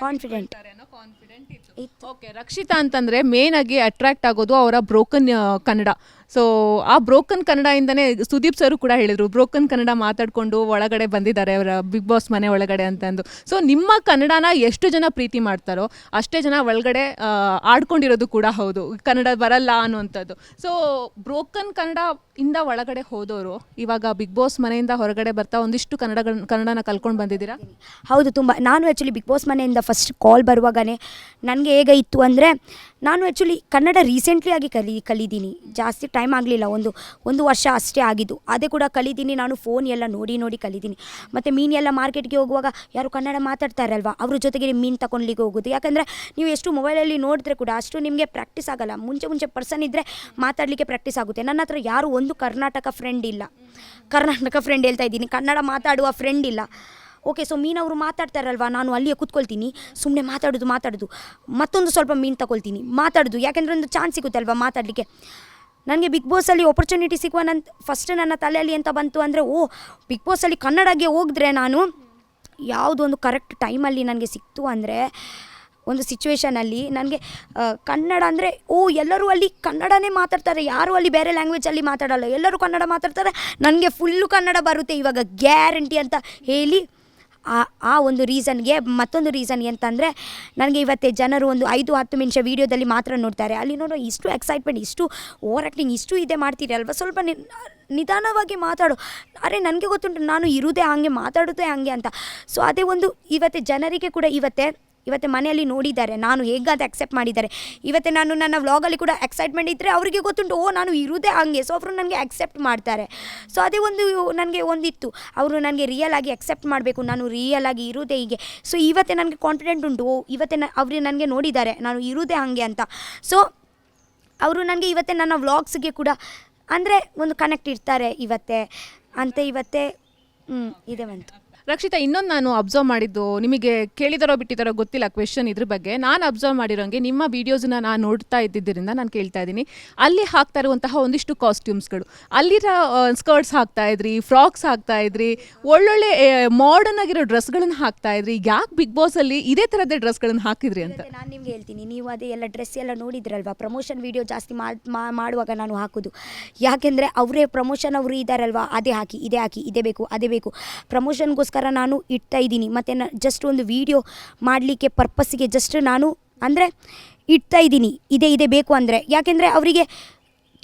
Speaker 2: ಕಾನ್ಫಿಡೆಂಟ್ ಇತ್ತು.
Speaker 1: ಓಕೆ ರಕ್ಷಿತಾ ಅಂತಂದ್ರೆ ಮೇನ್ ಆಗಿ ಅಟ್ರಾಕ್ಟ್ ಆಗೋದು ಅವರ ಬ್ರೋಕನ್ ಕನ್ನಡ. ಸೊ ಆ ಬ್ರೋಕನ್ ಕನ್ನಡದಿಂದನೇ ಸುದೀಪ್ ಸರ್ ಕೂಡ ಹೇಳಿದ್ರು ಬ್ರೋಕನ್ ಕನ್ನಡ ಮಾತಾಡ್ಕೊಂಡು ಒಳಗಡೆ ಬಂದಿದ್ದಾರೆ ಅವರ ಬಿಗ್ ಬಾಸ್ ಮನೆ ಒಳಗಡೆ ಅಂತಂದು ಸೊ ನಿಮ್ಮ ಕನ್ನಡನ ಎಷ್ಟು ಜನ ಪ್ರೀತಿ ಮಾಡ್ತಾರೋ ಅಷ್ಟೇ ಜನ ಒಳಗಡೆ ಆಡ್ಕೊಂಡಿರೋದು ಕೂಡ ಹೌದು. ಕನ್ನಡ ಬರಲ್ಲ ಅನ್ನುವಂಥದ್ದು. ಸೊ ಬ್ರೋಕನ್ ಕನ್ನಡ ಇಂದ ಒಳಗಡೆ ಹೋದವರು ಇವಾಗ ಬಿಗ್ ಬಾಸ್ ಮನೆಯಿಂದ ಹೊರಗಡೆ ಬರ್ತಾ ಒಂದಿಷ್ಟು ಕನ್ನಡ ಕನ್ನಡನ ಕಲ್ಕೊಂಡು ಬಂದಿದ್ದೀರಾ?
Speaker 2: ಹೌದು, ತುಂಬ. ನಾನು ಆ್ಯಕ್ಚುಲಿ ಬಿಗ್ ಬಾಸ್ ಮನೆಯಿಂದ ಫಸ್ಟ್ ಕಾಲ್ ಬರುವಾಗಲೇ ನನಗೆ ಹೇಗೆ ಇತ್ತು ಅಂದರೆ ನಾನು ಆ್ಯಕ್ಚುಲಿ ಕನ್ನಡ ರೀಸೆಂಟ್ಲಿ ಆಗಿ ಕಲಿ ಕಲಿದ್ದೀನಿ ಜಾಸ್ತಿ ಟೈಮ್ ಆಗಲಿಲ್ಲ, ಒಂದು ಒಂದು ವರ್ಷ ಅಷ್ಟೇ ಆಗಿದ್ದು. ಅದೇ ಕೂಡ ಕಲಿತೀನಿ ನಾನು ಫೋನ್ ಎಲ್ಲ ನೋಡಿ ನೋಡಿ ಕಲಿತೀನಿ ಮತ್ತು ಮೀನು ಎಲ್ಲ ಮಾರ್ಕೆಟ್ಗೆ ಹೋಗುವಾಗ ಯಾರು ಕನ್ನಡ ಮಾತಾಡ್ತಾರಲ್ವ? ಅವ್ರ ಜೊತೆಗೆ ಮೀನು ತಗೊಂಡ್ಲಿಕ್ಕೆ ಹೋಗೋದು. ಯಾಕಂದರೆ ನೀವು ಎಷ್ಟು ಮೊಬೈಲಲ್ಲಿ ನೋಡಿದ್ರೆ ಕೂಡ ಅಷ್ಟು ನಿಮಗೆ ಪ್ರಾಕ್ಟೀಸ್ ಆಗಲ್ಲ. ಮುಂಚೆ ಮುಂಚೆ ಪರ್ಸನ್ ಇದ್ದರೆ ಮಾತಾಡಲಿಕ್ಕೆ ಪ್ರಾಕ್ಟೀಸ್ ಆಗುತ್ತೆ. ನನ್ನ ಹತ್ರ ಯಾರು ಒಂದು ಕರ್ನಾಟಕ ಫ್ರೆಂಡ್ ಇಲ್ಲ. ಕರ್ನಾಟಕ ಫ್ರೆಂಡ್ ಹೇಳ್ತಾ ಇದ್ದೀನಿ. ಕನ್ನಡ ಮಾತಾಡುವ ಫ್ರೆಂಡ್ ಇಲ್ಲ. ಓಕೆ ಸೊ ಮೀನವರು ಮಾತಾಡ್ತಾರಲ್ವಾ? ನಾನು ಅಲ್ಲಿಯೇ ಕೂತ್ಕೊಳ್ತೀನಿ. ಸುಮ್ಮನೆ ಮಾತಾಡೋದು ಮಾತಾಡೋದು. ಮತ್ತೊಂದು ಸ್ವಲ್ಪ ಮೀನು ತಗೊಳ್ತೀನಿ. ಮಾತಾಡೋದು. ಯಾಕೆಂದರೆ ಒಂದು ಚಾನ್ಸ್ ಸಿಗುತ್ತೆ ಅಲ್ವಾ ಮಾತಾಡಲಿಕ್ಕೆ? ನನಗೆ ಬಿಗ್ ಬಾಸಲ್ಲಿ ಆಪರ್ಚುನಿಟಿ ಸಿಗುವ ನನ್ನ ಫಸ್ಟ್ ನನ್ನ ತಲೆಯಲ್ಲಿ ಎಂತ ಬಂತು ಅಂದರೆ, ಓ ಬಿಗ್ ಬಾಸಲ್ಲಿ ಕನ್ನಡಗೆ ಹೋಗಿದ್ರೆ ನಾನು ಯಾವುದೊಂದು ಕರೆಕ್ಟ್ ಟೈಮಲ್ಲಿ ನನಗೆ ಸಿಕ್ತು ಅಂದರೆ, ಒಂದು ಸಿಚುವೇಷನಲ್ಲಿ ನನಗೆ ಕನ್ನಡ ಅಂದರೆ, ಓ, ಎಲ್ಲರೂ ಅಲ್ಲಿ ಕನ್ನಡನೇ ಮಾತಾಡ್ತಾರೆ. ಯಾರು ಅಲ್ಲಿ ಬೇರೆ ಲ್ಯಾಂಗ್ವೇಜಲ್ಲಿ ಮಾತಾಡಲ್ಲ. ಎಲ್ಲರೂ ಕನ್ನಡ ಮಾತಾಡ್ತಾರೆ. ನನಗೆ ಫುಲ್ಲು ಕನ್ನಡ ಬರುತ್ತೆ ಇವಾಗ. ಗ್ಯಾರಂಟಿ ಅಂತ ಹೇಳಿ ಆ ಆ ಒಂದು ರೀಸನ್ಗೆ ಮತ್ತೊಂದು ರೀಸನ್ ಎಂತಂದರೆ, ನನಗೆ ಇವತ್ತೇ ಜನರು ಒಂದು ಐದು, ಹತ್ತು ನಿಮಿಷ ವೀಡಿಯೋದಲ್ಲಿ ಮಾತ್ರ ನೋಡ್ತಾರೆ. ಅಲ್ಲಿ ನೋಡೋ, ಇಷ್ಟು ಎಕ್ಸೈಟ್ಮೆಂಟ್ ಇಷ್ಟು ಓವರ್ ಆ್ಯಕ್ಟಿಂಗ್ ಇಷ್ಟು ಇದೆ ಮಾಡ್ತೀರಿ ಅಲ್ವಾ? ಸ್ವಲ್ಪ ನಿಧಾನವಾಗಿ ಮಾತಾಡು. ಅರೆ, ನನಗೆ ಗೊತ್ತುಂಟು, ನಾನು ಇರುವುದೇ ಹಾಗೆ, ಮಾತಾಡೋದೇ ಹಾಗೆ ಅಂತ. ಸೊ ಅದೇ ಒಂದು, ಇವತ್ತೆ ಜನರಿಗೆ ಕೂಡ ಇವತ್ತೇ ಇವತ್ತು ಮನೆಯಲ್ಲಿ ನೋಡಿದ್ದಾರೆ, ನಾನು ಹೇಗಾದ ಅಕ್ಸೆಪ್ಟ್ ಮಾಡಿದ್ದಾರೆ. ಇವತ್ತು ನಾನು ನನ್ನ ವ್ಲಾಗಲ್ಲಿ ಕೂಡ ಎಕ್ಸೈಟ್ಮೆಂಟ್ ಇದ್ದರೆ ಅವರಿಗೆ ಗೊತ್ತುಂಟು, ಓ ನಾನು ಇರುವುದೇ ಹಾಗೆ ಸೊ ಅವರು ನನಗೆ ಅಕ್ಸೆಪ್ಟ್ ಮಾಡ್ತಾರೆ. ಸೊ ಅದೇ ಒಂದು ನನಗೆ ಒಂದಿತ್ತು, ಅವರು ನನಗೆ ರಿಯಲ್ ಆಗಿ ಅಕ್ಸೆಪ್ಟ್ ಮಾಡಬೇಕು, ನಾನು ರಿಯಲ್ ಆಗಿ ಇರುವುದೇ ಹೀಗೆ. ಸೊ ಇವತ್ತೇ ನನಗೆ ಕಾನ್ಫಿಡೆಂಟ್ ಉಂಟು, ಓ ಇವತ್ತೇ ನ, ಅವರು ನನಗೆ ನೋಡಿದ್ದಾರೆ, ನಾನು ಇರುವುದೇ ಹಾಗೆ ಅಂತ. ಸೊ ಅವರು ನನಗೆ ಇವತ್ತೇ ನನ್ನ ವ್ಲಾಗ್ಸ್ಗೆ ಕೂಡ, ಅಂದರೆ ಒಂದು ಕನೆಕ್ಟ್ ಇರ್ತಾರೆ ಇವತ್ತೇ. ಅಂತ ಇವತ್ತೇ ಹ್ಞೂ ಇದೆ ಬಂತು.
Speaker 1: ರಕ್ಷಿತಾ, ಇನ್ನೊಂದು ನಾನು ಅಬ್ಸರ್ವ್ ಮಾಡಿದ್ದು, ನಿಮಗೆ ಕೇಳಿದಾರೋ ಬಿಟ್ಟಿದಾರೋ ಗೊತ್ತಿಲ್ಲ ಕ್ವೆಶನ್ ಇದ್ರ ಬಗ್ಗೆ. ನಾನು ಅಬ್ಸರ್ವ್ ಮಾಡಿರೋಂಗೆ ನಿಮ್ಮ ವೀಡಿಯೋಸ್ನ ನಾನು ನೋಡ್ತಾ ಇದ್ದಿದ್ದರಿಂದ ನಾನು ಕೇಳ್ತಾ ಇದ್ದೀನಿ. ಅಲ್ಲಿ ಹಾಕ್ತಾ ಇರುವಂತಹ ಒಂದಿಷ್ಟು ಕಾಸ್ಟ್ಯೂಮ್ಸ್ಗಳು ಅಲ್ಲಿರೋ ಸ್ಕರ್ಟ್ಸ್ ಹಾಕ್ತಾ ಇದ್ರಿ ಫ್ರಾಕ್ಸ್ ಹಾಕ್ತಾ ಇದ್ರಿ, ಒಳ್ಳೊಳ್ಳೆ ಮಾಡರ್ನ್ ಆಗಿರೋ ಡ್ರೆಸ್ಗಳನ್ನು ಹಾಕ್ತಾ ಇದ್ರಿ. ಯಾಕೆ ಬಿಗ್ ಬಾಸಲ್ಲಿ ಇದೇ ಡ್ರೆಸ್ ಡ್ರೆಸ್ಗಳನ್ನು ಹಾಕಿದ್ರಿ ಅಂತ?
Speaker 2: ನಾನು ನಿಮ್ಗೆ ಹೇಳ್ತೀನಿ, ನೀವು ಅದೇ ಎಲ್ಲ ಡ್ರೆಸ್ ಎಲ್ಲ ನೋಡಿದ್ರಲ್ವಾ? ಪ್ರಮೋಷನ್ ವಿಡಿಯೋ ಜಾಸ್ತಿ ಮಾಡುವಾಗ ನಾನು ಹಾಕೋದು. ಯಾಕೆಂದರೆ ಅವರೇ ಪ್ರಮೋಷನ್ ಅವರು ಇದ್ದಾರಲ್ವಾ ಅದೇ ಹಾಕಿ, ಇದೇ ಹಾಕಿ, ಇದೇ ಬೇಕು, ಅದೇ ಬೇಕು. ಪ್ರಮೋಷನ್ಗೋಸ್ಕರ ನಾನು ಇಡ್ತಾ ಇದ್ದೀನಿ. ಮತ್ತು ನ ಜಸ್ಟ್ ಒಂದು ವೀಡಿಯೋ ಮಾಡಲಿಕ್ಕೆ ಪರ್ಪಸ್ಗೆ ಜಸ್ಟ್ ನಾನು ಅಂದರೆ ಇಡ್ತಾ ಇದ್ದೀನಿ. ಇದೇ ಇದೇ ಬೇಕು ಅಂದರೆ. ಯಾಕೆಂದರೆ ಅವರಿಗೆ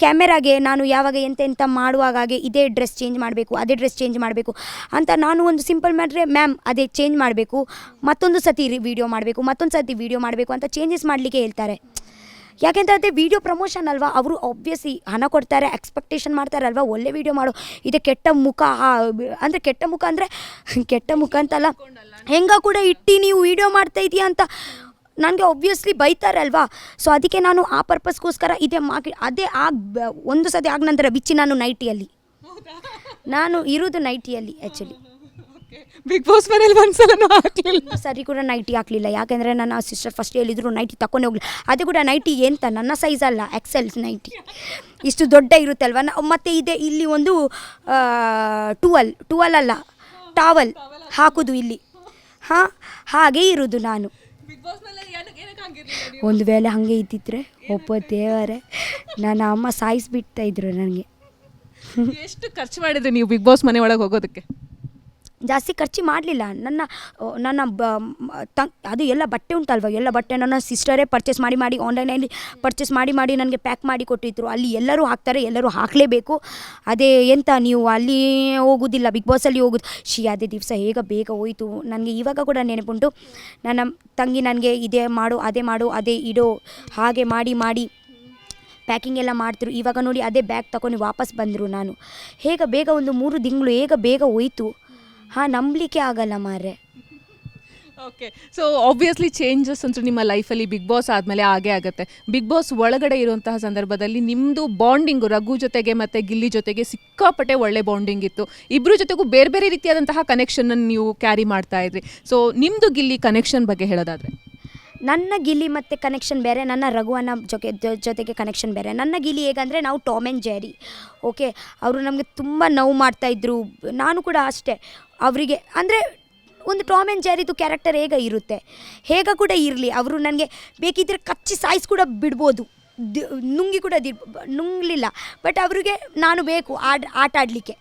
Speaker 2: ಕ್ಯಾಮೆರಾಗೆ ನಾನು ಯಾವಾಗ ಎಂತ ಎಂತ ಮಾಡುವಾಗೆ ಇದೇ ಡ್ರೆಸ್ ಚೇಂಜ್ ಮಾಡಬೇಕು, ಅದೇ ಡ್ರೆಸ್ ಚೇಂಜ್ ಮಾಡಬೇಕು ಅಂತ ನಾನು ಒಂದು ಸಿಂಪಲ್ ಮಾಡಿದ್ರೆ ಮ್ಯಾಮ್ ಅದೇ ಚೇಂಜ್ ಮಾಡಬೇಕು. ಮತ್ತೊಂದು ಸತಿ ವಿಡಿಯೋ ಮಾಡಬೇಕು ಮತ್ತೊಂದು ಸತಿ ವೀಡಿಯೋ ಮಾಡಬೇಕು ಅಂತ ಚೇಂಜಸ್ ಮಾಡಲಿಕ್ಕೆ ಹೇಳ್ತಾರೆ. ಯಾಕೆಂತ ಅಂದರೆ ವೀಡಿಯೋ ಪ್ರಮೋಷನ್ ಅಲ್ವಾ? ಅವರು ಆಬ್ವಿಯಸ್ಲಿ ಹಣ ಕೊಡ್ತಾರೆ ಎಕ್ಸ್ಪೆಕ್ಟೇಷನ್ ಮಾಡ್ತಾರೆ ಅಲ್ವಾ? ಒಳ್ಳೆ ವೀಡಿಯೋ ಮಾಡು. ಇದೆ ಕೆಟ್ಟ ಮುಖ ಅಂದರೆ ಕೆಟ್ಟ ಮುಖ ಅಂದರೆ [laughs] ಕೆಟ್ಟ ಮುಖ ಅಂತಲ್ಲ. ಹೆಂಗ ಕೂಡ ಇಟ್ಟು ನೀವು ವೀಡಿಯೋ ಮಾಡ್ತಾ ಇದೀಯ ಅಂತ ನನಗೆ ಒಬ್ವಿಯಸ್ಲಿ ಬೈತಾರೆ ಅಲ್ವಾ? ಸೊ ಅದಕ್ಕೆ ನಾನು ಆ ಪರ್ಪಸ್ಗೋಸ್ಕರ ಇದೇ ಮಾಕಿ ಅದೇ ಆಗ ಒಂದು ಸತಿ ಆಗ ನಂತರ ಬಿಚ್ಚಿ ನಾನು ನೈಟಿಯಲ್ಲಿ ನಾನು ಇರೋದು ನೈಟಿಯಲ್ಲಿ ಆ್ಯಕ್ಚುಲಿ
Speaker 1: ಬಿಗ್ ಬಾಸ್ ಮನೇಲಿ ಒಂದ್ಸಲನೂ ಹಾಕ್ಲಿಲ್ಲ.
Speaker 2: ಸರಿ ಕೂಡ ನೈಟಿ ಹಾಕಲಿಲ್ಲ. ಯಾಕೆಂದರೆ ನನ್ನ ಸಿಸ್ಟರ್ ಫಸ್ಟ್ ಹೇಳಿದ್ರು ನೈಟಿ ತಕೊಂಡು ಹೋಗ್ಲಿ. ಅದು ಕೂಡ ನೈಟಿ ಎಂತ? ನನ್ನ ಸೈಜ್ ಅಲ್ಲ ಎಕ್ಸೆಲ್ ನೈಟಿ ಇಷ್ಟು ದೊಡ್ಡ ಇರುತ್ತಲ್ವ? ನ- ಮತ್ತೆ ಇದೆ ಇಲ್ಲಿ ಒಂದು ಟುವಲ್ ಟುವಲ್ ಅಲ್ಲ ಟಾವಲ್ ಹಾಕೋದು ಇಲ್ಲಿ. ಹಾಂ ಹಾಗೆ ಇರೋದು ನಾನು. ಒಂದು ವೇಳೆ ಹಾಗೆ ಇದ್ದಿದ್ರೆ ಒಬ್ಬ ದೇವರೆ ನನ್ನ ಅಮ್ಮ ಸಾಯಿಸಿಬಿಡ್ತಾ ಇದ್ರು ನನಗೆ.
Speaker 1: ಎಷ್ಟು ಖರ್ಚು ಮಾಡಿದ್ರಿ ನೀವು ಬಿಗ್ ಬಾಸ್ ಮನೆ ಒಳಗೆ ಹೋಗೋದಕ್ಕೆ?
Speaker 2: ಜಾಸ್ತಿ ಖರ್ಚು ಮಾಡಲಿಲ್ಲ. ನನ್ನ ನನ್ನ ಬ, ತ, ಅದು ಎಲ್ಲ ಬಟ್ಟೆ ಉಂಟಲ್ವ? ಎಲ್ಲ ಬಟ್ಟೆ ನನ್ನ ಸಿಸ್ಟರೇ ಪರ್ಚೇಸ್ ಮಾಡಿ ಮಾಡಿ ಆನ್ಲೈನಲ್ಲಿ ಪರ್ಚೇಸ್ ಮಾಡಿ ಮಾಡಿ ನನಗೆ ಪ್ಯಾಕ್ ಮಾಡಿ ಕೊಟ್ಟಿದ್ರು. ಅಲ್ಲಿ ಎಲ್ಲರೂ ಹಾಕ್ತಾರೆ, ಎಲ್ಲರೂ ಹಾಕಲೇಬೇಕು. ಅದೇ ಎಂತ ನೀವು ಅಲ್ಲಿ ಹೋಗೋದಿಲ್ಲ ಬಿಗ್ ಬಾಸಲ್ಲಿ ಹೋಗೋದು. ಶಿ ಅದೇ ದಿವಸ ಹೇಗ ಬೇಗ ಹೋಯಿತು. ನನಗೆ ಇವಾಗ ಕೂಡ ನೆನಪುಂಟು. ನನ್ನ ತಂಗಿ ನನಗೆ ಇದೇ ಮಾಡು, ಅದೇ ಮಾಡು, ಅದೇ ಇಡೋ, ಹಾಗೆ ಮಾಡಿ ಮಾಡಿ ಪ್ಯಾಕಿಂಗ್ ಎಲ್ಲ ಮಾಡ್ತಿರು ಇವಾಗ ನೋಡಿ ಅದೇ ಬ್ಯಾಗ್ ತಗೊಂಡು ವಾಪಸ್ ಬಂದರು ನಾನು. ಹೇಗೆ ಬೇಗ ಒಂದು ಮೂರು ತಿಂಗಳು ಹೇಗ ಬೇಗ ಹೋಯ್ತು. ಹಾಂ, ನಂಬಲಿಕ್ಕೆ ಆಗಲ್ಲ ಮಾರೆ
Speaker 1: ಓಕೆ ಸೊ ಆಬ್ವಿಯಸ್ಲಿ ಚೇಂಜಸ್ ಅಂತೂ ನಿಮ್ಮ ಲೈಫಲ್ಲಿ ಬಿಗ್ ಬಾಸ್ ಆದಮೇಲೆ ಆಗೇ ಆಗುತ್ತೆ. ಬಿಗ್ ಬಾಸ್ ಒಳಗಡೆ ಇರುವಂತಹ ಸಂದರ್ಭದಲ್ಲಿ ನಿಮ್ಮದು ಬಾಂಡಿಂಗು ರಘು ಜೊತೆಗೆ ಮತ್ತು ಗಿಲ್ಲಿ ಜೊತೆಗೆ ಸಿಕ್ಕಾಪಟ್ಟೆ ಒಳ್ಳೆ ಬಾಂಡಿಂಗ್ ಇತ್ತು. ಇಬ್ಬರು ಜೊತೆಗೂ ಬೇರೆ ಬೇರೆ ರೀತಿಯಾದಂತಹ ಕನೆಕ್ಷನನ್ನು ನೀವು ಕ್ಯಾರಿ ಮಾಡ್ತಾ ಇದ್ರಿ. ಸೊ ನಿಮ್ಮದು ಗಿಲ್ಲಿ ಕನೆಕ್ಷನ್ ಬಗ್ಗೆ ಹೇಳೋದಾದರೆ.
Speaker 2: ನನ್ನ ಗಿಲಿ ಮತ್ತು ಕನೆಕ್ಷನ್ ಬೇರೆ, ನನ್ನ ರಘುವನ ಜೊತೆ ಜೊತೆಗೆ ಕನೆಕ್ಷನ್ ಬೇರೆ. ನನ್ನ ಗಿಲಿ ಹೇಗಂದರೆ ನಾವು ಟಾಮ್ ಆ್ಯಂಡ್ ಜೆರಿ ಓಕೆ ಅವರು ನಮಗೆ ತುಂಬ ನೋವು ಮಾಡ್ತಾಯಿದ್ರು ನಾನು ಕೂಡ ಅಷ್ಟೇ. ಅವರಿಗೆ ಅಂದರೆ ಒಂದು ಟಾಮ್ ಆ್ಯಂಡ್ ಜೆರಿದು ಕ್ಯಾರೆಕ್ಟರ್ ಹೇಗೆ ಇರುತ್ತೆ? ಹೇಗೆ ಕೂಡ ಇರಲಿ. ಅವರು ನನಗೆ ಬೇಕಿದ್ದರೆ ಕಚ್ಚಿ ಸಾಯ್ಸ್ ಕೂಡ ಬಿಡ್ಬೋದು. ನುಂಗಿ ಕೂಡ ದಿ ನುಂಗಲಿಲ್ಲ. ಬಟ್ ಅವರಿಗೆ ನಾನು ಬೇಕು ಆಡ್ ಆಟ ಆಡಲಿಕ್ಕೆ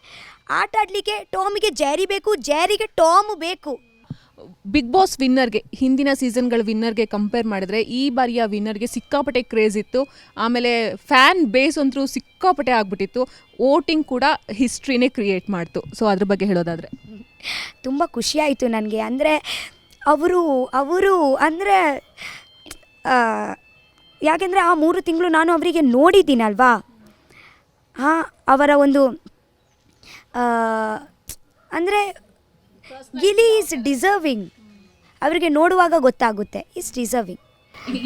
Speaker 2: ಆಟ ಆಡಲಿಕ್ಕೆ ಟಾಮಿಗೆ ಜ್ಯಾರಿ ಬೇಕು. ಜ್ಯಾರಿಗೆ ಟಾಮ್ ಬೇಕು.
Speaker 1: ಬಿಗ್ ಬಾಸ್ ವಿನ್ನರ್ಗೆ ಹಿಂದಿನ ಸೀಸನ್ಗಳ ವಿನ್ನರ್ಗೆ ಕಂಪೇರ್ ಮಾಡಿದ್ರೆ, ಈ ಬಾರಿಯ ವಿನ್ನರ್ಗೆ ಸಿಕ್ಕಾಪಟ್ಟೆ ಕ್ರೇಜ್ ಇತ್ತು. ಆಮೇಲೆ ಫ್ಯಾನ್ ಬೇಸ್ ಅಂತೂ ಸಿಕ್ಕಾಪಟ್ಟೆ ಆಗ್ಬಿಟ್ಟಿತ್ತು. ವೋಟಿಂಗ್ ಕೂಡ ಹಿಸ್ಟ್ರಿನೇ ಕ್ರಿಯೇಟ್ ಮಾಡ್ತು. ಸೊ ಅದ್ರ ಬಗ್ಗೆ ಹೇಳೋದಾದರೆ.
Speaker 2: ತುಂಬ ಖುಷಿಯಾಯಿತು ನನಗೆ. ಅಂದರೆ, ಅವರು ಅವರು ಅಂದರೆ ಯಾಕೆಂದರೆ ಆ ಮೂರು ತಿಂಗಳು ನಾನು ಅವರಿಗೆ ನೋಡಿದ್ದೀನಲ್ವಾ? ಹಾಂ ಅವರ ಒಂದು ಅಂದರೆ ಗಿಲಿ ಈಸ್ ಡಿಸರ್ವಿಂಗ್ ಅವರಿಗೆ ನೋಡುವಾಗ ಗೊತ್ತಾಗುತ್ತೆ ಇಸ್ ಡಿಸರ್ವಿಂಗ್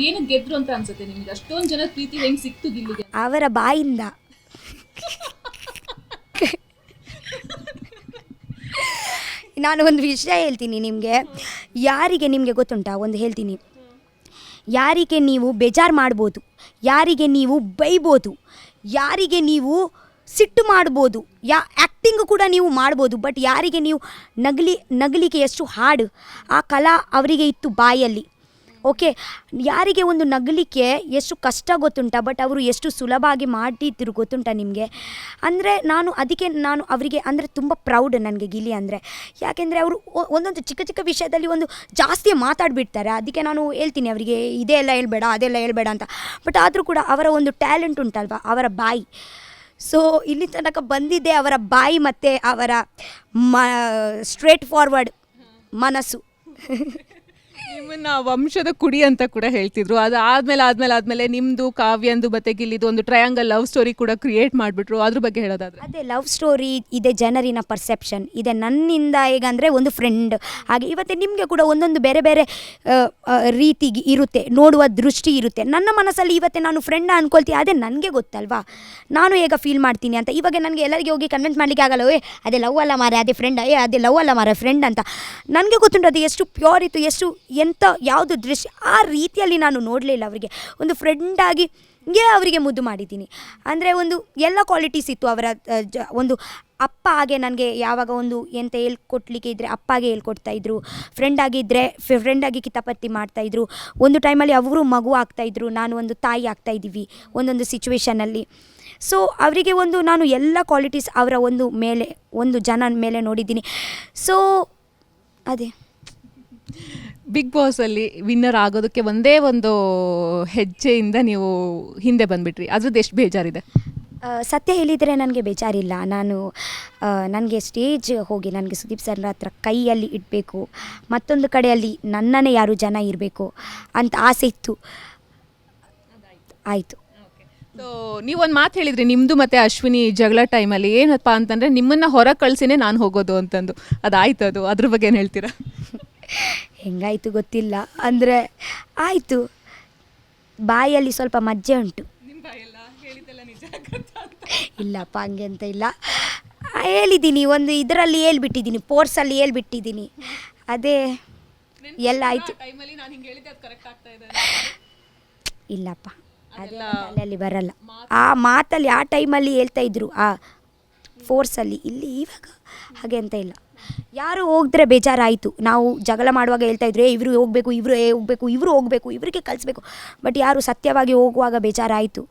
Speaker 1: ಏನು ಗೆದ್ರು ಅಂತ ಅನ್ಸುತ್ತೆ ನಿಮ್ಗೆ? ಅಷ್ಟೊಂದು ಜನ ಪ್ರೀತಿ ಹೆಂಗ್ ಸಿಕ್ತು ಗಿಲ್ಲಿಗೆ?
Speaker 2: ಅವರ ಬಾಯಿಂದ. ನಾನು ಒಂದು ವಿಷಯ ಹೇಳ್ತೀನಿ ನಿಮಗೆ. ಯಾರಿಗೆ ನಿಮಗೆ ಗೊತ್ತುಂಟಾ? ಒಂದು ಹೇಳ್ತೀನಿ. ಯಾರಿಗೆ ನೀವು ಬೇಜಾರು ಮಾಡ್ಬೋದು ಯಾರಿಗೆ ನೀವು ಬೈಬೋದು ಯಾರಿಗೆ ನೀವು ಸಿಟ್ಟು ಮಾಡ್ಬೋದು. ಯಾ ಆ್ಯಕ್ಟಿಂಗ್ ಕೂಡ ನೀವು ಮಾಡ್ಬೋದು ಬಟ್ ಯಾರಿಗೆ ನೀವು ನಗಲಿ ನಗಲಿಕ್ಕೆ ಎಷ್ಟು ಹಾಡು, ಆ ಕಲಾ ಅವರಿಗೆ ಇತ್ತು ಬಾಯಲ್ಲಿ. ಓಕೆ ಯಾರಿಗೆ ಒಂದು ನಗಲಿಕ್ಕೆ ಎಷ್ಟು ಕಷ್ಟ ಗೊತ್ತುಂಟ ಬಟ್ ಅವರು ಎಷ್ಟು ಸುಲಭವಾಗಿ ಮಾಡಿದ್ರು ಗೊತ್ತುಂಟ ನಿಮಗೆ? ಅಂದರೆ ನಾನು ಅದಕ್ಕೆ ನಾನು ಅವರಿಗೆ ಅಂದರೆ ತುಂಬ ಪ್ರೌಡ್ ನನಗೆ ಗಿಲಿ ಅಂದರೆ. ಯಾಕೆಂದರೆ ಅವರು ಒಂದೊಂದು ಚಿಕ್ಕ ಚಿಕ್ಕ ವಿಷಯದಲ್ಲಿ ಒಂದು ಜಾಸ್ತಿ ಮಾತಾಡಿಬಿಡ್ತಾರೆ. ಅದಕ್ಕೆ ನಾನು ಹೇಳ್ತೀನಿ ಅವರಿಗೆ, ಇದೇ ಎಲ್ಲ ಹೇಳ್ಬೇಡ, ಅದೆಲ್ಲ ಹೇಳ್ಬೇಡ ಅಂತ. ಬಟ್ ಆದರೂ ಕೂಡ ಅವರ ಒಂದು ಟ್ಯಾಲೆಂಟ್ ಉಂಟಲ್ವ, ಅವರ ಬಾಯಿ. ಸೊ ಇಲ್ಲಿ ತನಕ ಬಂದಿದ್ದೆ ಅವರ ಬಾಯಿ ಮತ್ತು ಅವರ ಮ ಸ್ಟ್ರೇಟ್ ಫಾರ್ವರ್ಡ್ ಮನಸ್ಸು. [laughs]
Speaker 1: ನಿಮ್ಮನ್ನ ವಂಶದ ಕುಡಿ ಅಂತ ಕೂಡ ಹೇಳ್ತಿದ್ರು. ಅದು ಆದ್ಮೇಲೆ ಆದ್ಮೇಲೆ ಆದ್ಮೇಲೆ ನಿಮ್ದು ಕಾವ್ಯಂದು ಮತ್ತೆ ಗಿಲ್ಲಿದು ಒಂದು ಟ್ರಯಾಂಗಲ್ ಲವ್ ಸ್ಟೋರಿ ಕೂಡ ಕ್ರಿಯೇಟ್ ಮಾಡ್ಬಿಟ್ರು. ಅದ್ರ ಬಗ್ಗೆ ಹೇಳೋದಾದ್ರೆ.
Speaker 2: ಅದೇ ಲವ್ ಸ್ಟೋರಿ ಇದೆ ಜನರಿನ ಪರ್ಸೆಪ್ಷನ್ ಇದೆ ನನ್ನಿಂದ ಹೇಗಂದರೆ ಒಂದು ಫ್ರೆಂಡ್ ಹಾಗೆ ಇವತ್ತೆ ನಿಮಗೆ ಕೂಡ ಒಂದೊಂದು ಬೇರೆ ಬೇರೆ ರೀತಿ ಇರುತ್ತೆ, ನೋಡುವ ದೃಷ್ಟಿ ಇರುತ್ತೆ. ನನ್ನ ಮನಸ್ಸಲ್ಲಿ ಇವತ್ತೆ ನಾನು ಫ್ರೆಂಡ್ ಅನ್ಕೊಳ್ತೀನಿ ಅದೇ ನನಗೆ ಗೊತ್ತಲ್ವಾ? ನಾನು ಹೇಗೆ ಫೀಲ್ ಮಾಡ್ತೀನಿ ಅಂತ. ಇವಾಗ ನನಗೆ ಎಲ್ಲರಿಗೆ ಹೋಗಿ ಕನ್ವಿನ್ಸ್ ಮಾಡ್ಲಿಕ್ಕೆ ಆಗಲ್ಲ ಏ ಅದೇ ಲವ್ ಅಲ್ಲ ಮಾರೆ ಅದೇ ಫ್ರೆಂಡ್ ಏ, ಅದೇ ಲವ್ ಅಲ್ಲ ಮಾರೆ ಫ್ರೆಂಡ್ ಅಂತ. ನನಗೆ ಗೊತ್ತುಂಟು, ಅದು ಎಷ್ಟು ಪ್ಯೂರ್ ಇತ್ತು, ಎಷ್ಟು ಎಂಥ ಯಾವುದು ದೃಶ್ಯ ಆ ರೀತಿಯಲ್ಲಿ ನಾನು ನೋಡಲಿಲ್ಲ ಅವರಿಗೆ. ಒಂದು ಫ್ರೆಂಡಾಗಿ ಹೀಗೆ ಅವರಿಗೆ ಮುದ್ದು ಮಾಡಿದ್ದೀನಿ. ಅಂದರೆ ಒಂದು ಎಲ್ಲ ಕ್ವಾಲಿಟೀಸ್ ಇತ್ತು ಅವರ ಜ, ಒಂದು ಅಪ್ಪ ಹಾಗೆ ನನಗೆ ಯಾವಾಗ ಒಂದು ಎಂತ ಹೇಳ್ಕೊಟ್ಲಿಕ್ಕೆ ಇದ್ದರೆ ಅಪ್ಪಾಗೆ ಹೇಳ್ಕೊಡ್ತಾ ಇದ್ರು. ಫ್ರೆಂಡ್ ಆಗಿದ್ದರೆ ಫ್ರೆಂಡಾಗಿ ಕಿತಾಪತಿ ಮಾಡ್ತಾಯಿದ್ರು ಒಂದು ಟೈಮಲ್ಲಿ ಅವರು ಮಗು ಆಗ್ತಾಯಿದ್ರು ನಾನು ಒಂದು ತಾಯಿ ಆಗ್ತಾಯಿದ್ದೀವಿ ಒಂದೊಂದು ಸಿಚುವೇಷನಲ್ಲಿ ಸೊ ಅವರಿಗೆ ಒಂದು ನಾನು ಎಲ್ಲ ಕ್ವಾಲಿಟೀಸ್ ಅವರ ಒಂದು ಮೇಲೆ, ಒಂದು ಜನ ಮೇಲೆ ನೋಡಿದ್ದೀನಿ. ಸೊ ಅದೇ.
Speaker 1: ಬಿಗ್ ಬಾಸ್ ಅಲ್ಲಿ ವಿನ್ನರ್ ಆಗೋದಕ್ಕೆ ಒಂದೇ ಒಂದು ಹೆಜ್ಜೆಯಿಂದ ನೀವು ಹಿಂದೆ ಬಂದ್ಬಿಟ್ರಿ. ಅದ್ರದ್ದು ಎಷ್ಟು ಬೇಜಾರಿದೆ?
Speaker 2: ಆ, ಸತ್ಯ ಹೇಳಿದರೆ ನನಗೆ ಬೇಜಾರಿಲ್ಲ. ನಾನು ನನಗೆ ಸ್ಟೇಜ್ ಹೋಗಿ ನನಗೆ ಸುದೀಪ್ ಸರ್ ಹತ್ರ ಕೈಯಲ್ಲಿ ಇಡಬೇಕು. ಮತ್ತೊಂದು ಕಡೆಯಲ್ಲಿ ನನ್ನನ್ನೇ ಯಾರು ಜನ ಇರಬೇಕು ಅಂತ ಆಸೆ ಇತ್ತು. ಆಯಿತು.
Speaker 1: ಸೊ ನೀವೊಂದು ಮಾತು ಹೇಳಿದ್ರಿ ನಿಮ್ಮದು ಮತ್ತು ಅಶ್ವಿನಿ ಜಗಳ ಟೈಮಲ್ಲಿ ಏನಪ್ಪ ಅಂತಂದರೆ ನಿಮ್ಮನ್ನು ಹೊರ ಕಳಿಸಿನೇ ನಾನು ಹೋಗೋದು ಅಂತಂದು. ಅದಾಯ್ತು ಅದು ಅದ್ರ ಬಗ್ಗೆ ಏನು ಹೇಳ್ತೀರಾ?
Speaker 2: ಹೆಂಗಾಯಿತು ಗೊತ್ತಿಲ್ಲ. ಅಂದರೆ ಆಯಿತು. ಬಾಯಲ್ಲಿ ಸ್ವಲ್ಪ ಮಜ್ಜೆ ಉಂಟು. ಇಲ್ಲಪ್ಪ ಹಂಗೆ ಅಂತ ಇಲ್ಲ. ಹೇಳಿದ್ದೀನಿ ಒಂದು ಇದರಲ್ಲಿ ಹೇಳ್ಬಿಟ್ಟಿದ್ದೀನಿ ಪೋರ್ಸಲ್ಲಿ ಹೇಳ್ಬಿಟ್ಟಿದ್ದೀನಿ ಅದೇ ಎಲ್ಲ ಆಯಿತು. ಇಲ್ಲಪ್ಪ ಅದೆಲ್ಲ ತಲೆಯಲ್ಲಿ ಬರಲ್ಲ. ಆ ಮಾತಲ್ಲಿ ಆ ಟೈಮಲ್ಲಿ ಹೇಳ್ತಾ ಇದ್ರು ಆ ಫೋರ್ಸಲ್ಲಿ ಇಲ್ಲಿ ಇವಾಗ ಹಾಗೆ ಅಂತ ಇಲ್ಲ. ಯಾರು ಹೋಗಿದ್ರೆ ಬೇಜಾರಾಯಿತು. ನಾವು ಜಗಳ ಮಾಡುವಾಗ ಹೇಳ್ತಾ ಇದ್ರು ಏ ಇವರು ಹೋಗಬೇಕು ಇವರು ಏ ಹೋಗಬೇಕು ಇವರು ಹೋಗಬೇಕು ಇವರಿಗೆ ಕಲಿಸ್ಬೇಕು. ಬಟ್ ಯಾರು ಸತ್ಯವಾಗಿ ಹೋಗುವಾಗ ಬೇಜಾರಾಯಿತು.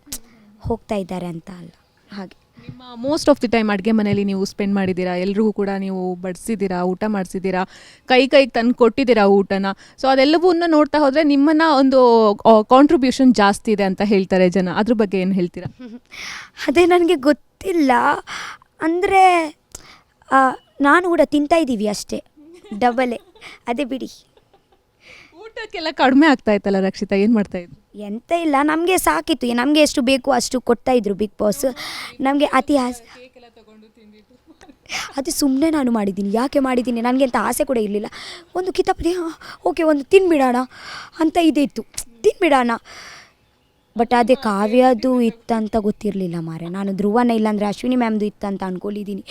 Speaker 2: ಹೋಗ್ತಾ ಇದ್ದಾರೆ ಅಂತ ಅಲ್ಲ. ಹಾಗೆ.
Speaker 1: ನಿಮ್ಮ ಮೋಸ್ಟ್ ಆಫ್ ದಿ ಟೈಮ್ ಅಡುಗೆ ಮನೆಯಲ್ಲಿ ನೀವು ಸ್ಪೆಂಡ್ ಮಾಡಿದ್ದೀರಾ? ಎಲ್ರಿಗೂ ಕೂಡ ನೀವು ಬಡಿಸಿದ್ದೀರಾ? ಊಟ ಮಾಡಿಸಿದ್ದೀರಾ? ಕೈ ಕೈಗೆ ತಂದು ಕೊಟ್ಟಿದ್ದೀರಾ ಊಟನ? ಸೊ ಅದೆಲ್ಲವನ್ನ ನೋಡ್ತಾ ಹೋದರೆ ನಿಮ್ಮನ್ನು ಒಂದು ಕಾಂಟ್ರಿಬ್ಯೂಷನ್ ಜಾಸ್ತಿ ಇದೆ ಅಂತ ಹೇಳ್ತಾರೆ ಜನ. ಅದ್ರ ಬಗ್ಗೆ ಏನು ಹೇಳ್ತೀರಾ? [laughs]
Speaker 2: ಅದೇ ನನಗೆ ಗೊತ್ತಿಲ್ಲ. ಅಂದರೆ ನಾನು ಕೂಡ ತಿಂತಾ ಇದ್ದೀವಿ ಅಷ್ಟೇ. ಡಬಲೆ ಅದೇ ಬಿಡಿ.
Speaker 1: ಊಟಕ್ಕೆಲ್ಲ ಕಡಿಮೆ ಆಗ್ತಾ ಇತ್ತಲ್ಲ ರಕ್ಷಿತಾ? ಏನು ಮಾಡ್ತಾ ಇದ್ರು
Speaker 2: ಎಂತ ಇಲ್ಲ ನಮಗೆ ಸಾಕಿತ್ತು. ನಮಗೆ ಎಷ್ಟು ಬೇಕು ಅಷ್ಟು ಕೊಡ್ತಾ ಇದ್ರು ಬಿಗ್ ಬಾಸ್. ನಮಗೆ ಅತಿ ಆಸೆ ಅದು ಸುಮ್ಮನೆ ನಾನು ಮಾಡಿದ್ದೀನಿ. ಯಾಕೆ ಮಾಡಿದ್ದೀನಿ? ನನಗೆ ಅಂತ ಆಸೆ ಕೂಡ ಇರಲಿಲ್ಲ. ಒಂದು ಕಿತಾಪತಿ ಓಕೆ ಒಂದು ತಿನ್ಬಿಡೋಣ ಅಂತ ಇದಿತ್ತು ತಿನ್ಬಿಡೋಣ. ಬಟ್ ಅದೇ ಕಾವ್ಯದು ಇತ್ತಂತ ಗೊತ್ತಿರಲಿಲ್ಲ ಮಾರೆ. ನಾನು ಧ್ರುವನ ಇಲ್ಲಾಂದರೆ ಅಶ್ವಿನಿ ಮ್ಯಾಮ್ದು ಇತ್ತಂತ ಅನ್ಕೊಂಡಿದ್ದೀನಿ.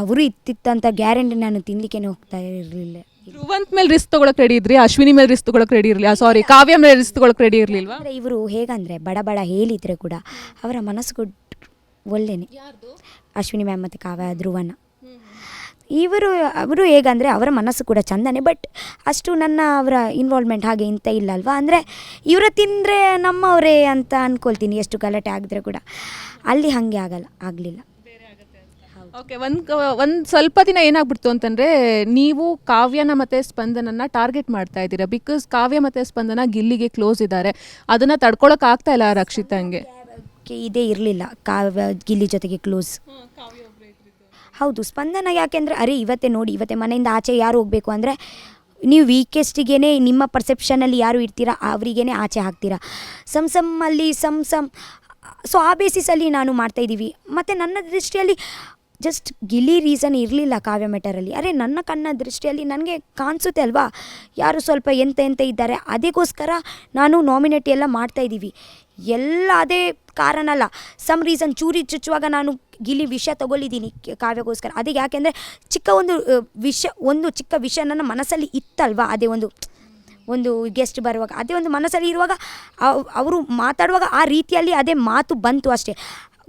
Speaker 2: ಅವರು ಇತ್ತಿತ್ತಂತ ಗ್ಯಾರಂಟಿ ನಾನು ತಿನ್ಲಿಕ್ಕೆ ಹೋಗ್ತಾ ಇರಲಿಲ್ಲ.
Speaker 1: ಧ್ರುವಂತ್ ಮೇಲೆ ರಿಸ್ಕ್ ತಗೊಳಕ್ ರೆಡಿ ಇದ್ರಿ? ಅಶ್ವಿನಿ ಮೇಲೆ ರಿಸ್ಕ್ ತಗೊಳಕ್ ರೆಡಿ ಇರಲಿಲ್ಲ? ಸಾರಿ ಕಾವ್ಯ ಮೇಲೆ ರಿಸ್ಕ್ ತಗೊಳಕ್ ರೆಡಿ ಇರಲಿಲ್ವಾ?
Speaker 2: ಅಂದರೆ ಇವರು ಹೇಗಂದರೆ ಬಡ ಬಡ ಹೇಳಿದರೆ ಕೂಡ ಅವರ ಮನಸ್ಸು ಒಳ್ಳೆಯೇ ಅಶ್ವಿನಿ ಮ್ಯಾಮ್ ಮತ್ತು ಕಾವ್ಯ ಧ್ರುವನ ಇವರು ಅವರು ಹೇಗಂದರೆ ಅವರ ಮನಸ್ಸು ಕೂಡ ಚಂದನೆ ಬಟ್ ಅಷ್ಟು ನನ್ನ ಅವರ ಇನ್ವಾಲ್ವ್ಮೆಂಟ್ ಹಾಗೆ ಇಂಥ ಇಲ್ಲ ಅಲ್ವಾ ಅಂದರೆ ಇವರ ತಿಂದರೆ ನಮ್ಮವರೇ ಅಂತ ಅಂದ್ಕೊಳ್ತೀನಿ ಎಷ್ಟು ಗಲಾಟೆ ಆಗಿದ್ರೆ ಕೂಡ. ಅಲ್ಲಿ ಹಾಗೆ ಆಗಲ್ಲ ಆಗಲಿಲ್ಲ.
Speaker 1: ಓಕೆ ಒಂದು ಒಂದು ಸ್ವಲ್ಪ ದಿನ ಏನಾಗ್ಬಿಡ್ತು ಅಂತಂದ್ರೆ ನೀವು ಕಾವ್ಯನ ಮತ್ತೆ ಸ್ಪಂದನನ್ನ ಟಾರ್ಗೆಟ್ ಮಾಡ್ತಾ ಇದ್ದೀರಾ. ಬಿಕಾಸ್ ಕಾವ್ಯ ಮತ್ತೆ ಸ್ಪಂದನ ಗಿಲ್ಲಿಗೆ ಕ್ಲೋಸ್ ಇದ್ದಾರೆ. ಅದನ್ನ ತಡ್ಕೊಳಕ್ ಆಗ್ತಾ ಇಲ್ಲ ರಕ್ಷಿತಂಗೆ
Speaker 2: ಕೆ ಇದೇ ಇರಲಿಲ್ಲ. ಕಾವ್ಯ ಗಿಲ್ಲಿ ಜೊತೆಗೆ ಕ್ಲೋಸ್ ಹೌದು ಸ್ಪಂದನ ಯಾಕೆಂದರೆ ಅರೆ ಇವತ್ತೇ ನೋಡಿ ಇವತ್ತೇ ಮನೆಯಿಂದ ಆಚೆ ಯಾರು ಹೋಗಬೇಕು ಅಂದರೆ ನೀವು ವೀಕೆಸ್ಟಿಗೇ ನಿಮ್ಮ ಪರ್ಸೆಪ್ಷನಲ್ಲಿ ಯಾರು ಇರ್ತೀರಾ ಅವರಿಗೇ ಆಚೆ ಹಾಕ್ತೀರಾ. ಸಮ್ ಸಮ್ಮಲ್ಲಿ ಸಮ್ ಸಮ್ ಸೊ ಆ ಬೇಸಿಸಲ್ಲಿ ನಾನು ಮಾಡ್ತಾಯಿದ್ದೀವಿ ಮತ್ತು ನನ್ನ ದೃಷ್ಟಿಯಲ್ಲಿ ಜಸ್ಟ್ ಗಿಲಿ ರೀಸನ್ ಇರಲಿಲ್ಲ ಕಾವ್ಯ ಮೆಟರಲ್ಲಿ ಅರೆ ನನ್ನ ಕಣ್ಣ ದೃಷ್ಟಿಯಲ್ಲಿ ನನಗೆ ಕಾಣಿಸುತ್ತೆ ಅಲ್ವಾ? ಯಾರು ಸ್ವಲ್ಪ ಎಂತ ಎಂತ ಇದ್ದಾರೆ ಅದಕ್ಕೋಸ್ಕರ ನಾನು ನಾಮಿನೇಟ್ ಎಲ್ಲ ಮಾಡ್ತಾಯಿದ್ದೀವಿ ಎಲ್ಲ ಅದೇ ಕಾರಣ ಅಲ್ಲ. ಸಮ್ ರೀಸನ್ ಚೂರಿ ಚುಚ್ಚುವಾಗ ನಾನು ಗಿಲಿ ವಿಷ ತಗೊಳ್ಳಿದ್ದೀನಿ ಕಾವ್ಯಗೋಸ್ಕರ. ಅದಕ್ಕೆ ಯಾಕೆಂದರೆ ಚಿಕ್ಕ ಒಂದು ವಿಷ, ಒಂದು ಚಿಕ್ಕ ವಿಷ ನನ್ನ ಮನಸ್ಸಲ್ಲಿ ಇತ್ತಲ್ವಾ? ಅದೇ ಒಂದು ಒಂದು ಗೆಸ್ಟ್ ಬರುವಾಗ. ಅದೇ ಒಂದು ಮನಸ್ಸಲ್ಲಿ ಇರುವಾಗ ಅವ್- ಅವರು ಮಾತಾಡುವಾಗ ಆ ರೀತಿಯಲ್ಲಿ ಅದೇ ಮಾತು ಬಂತು ಅಷ್ಟೇ.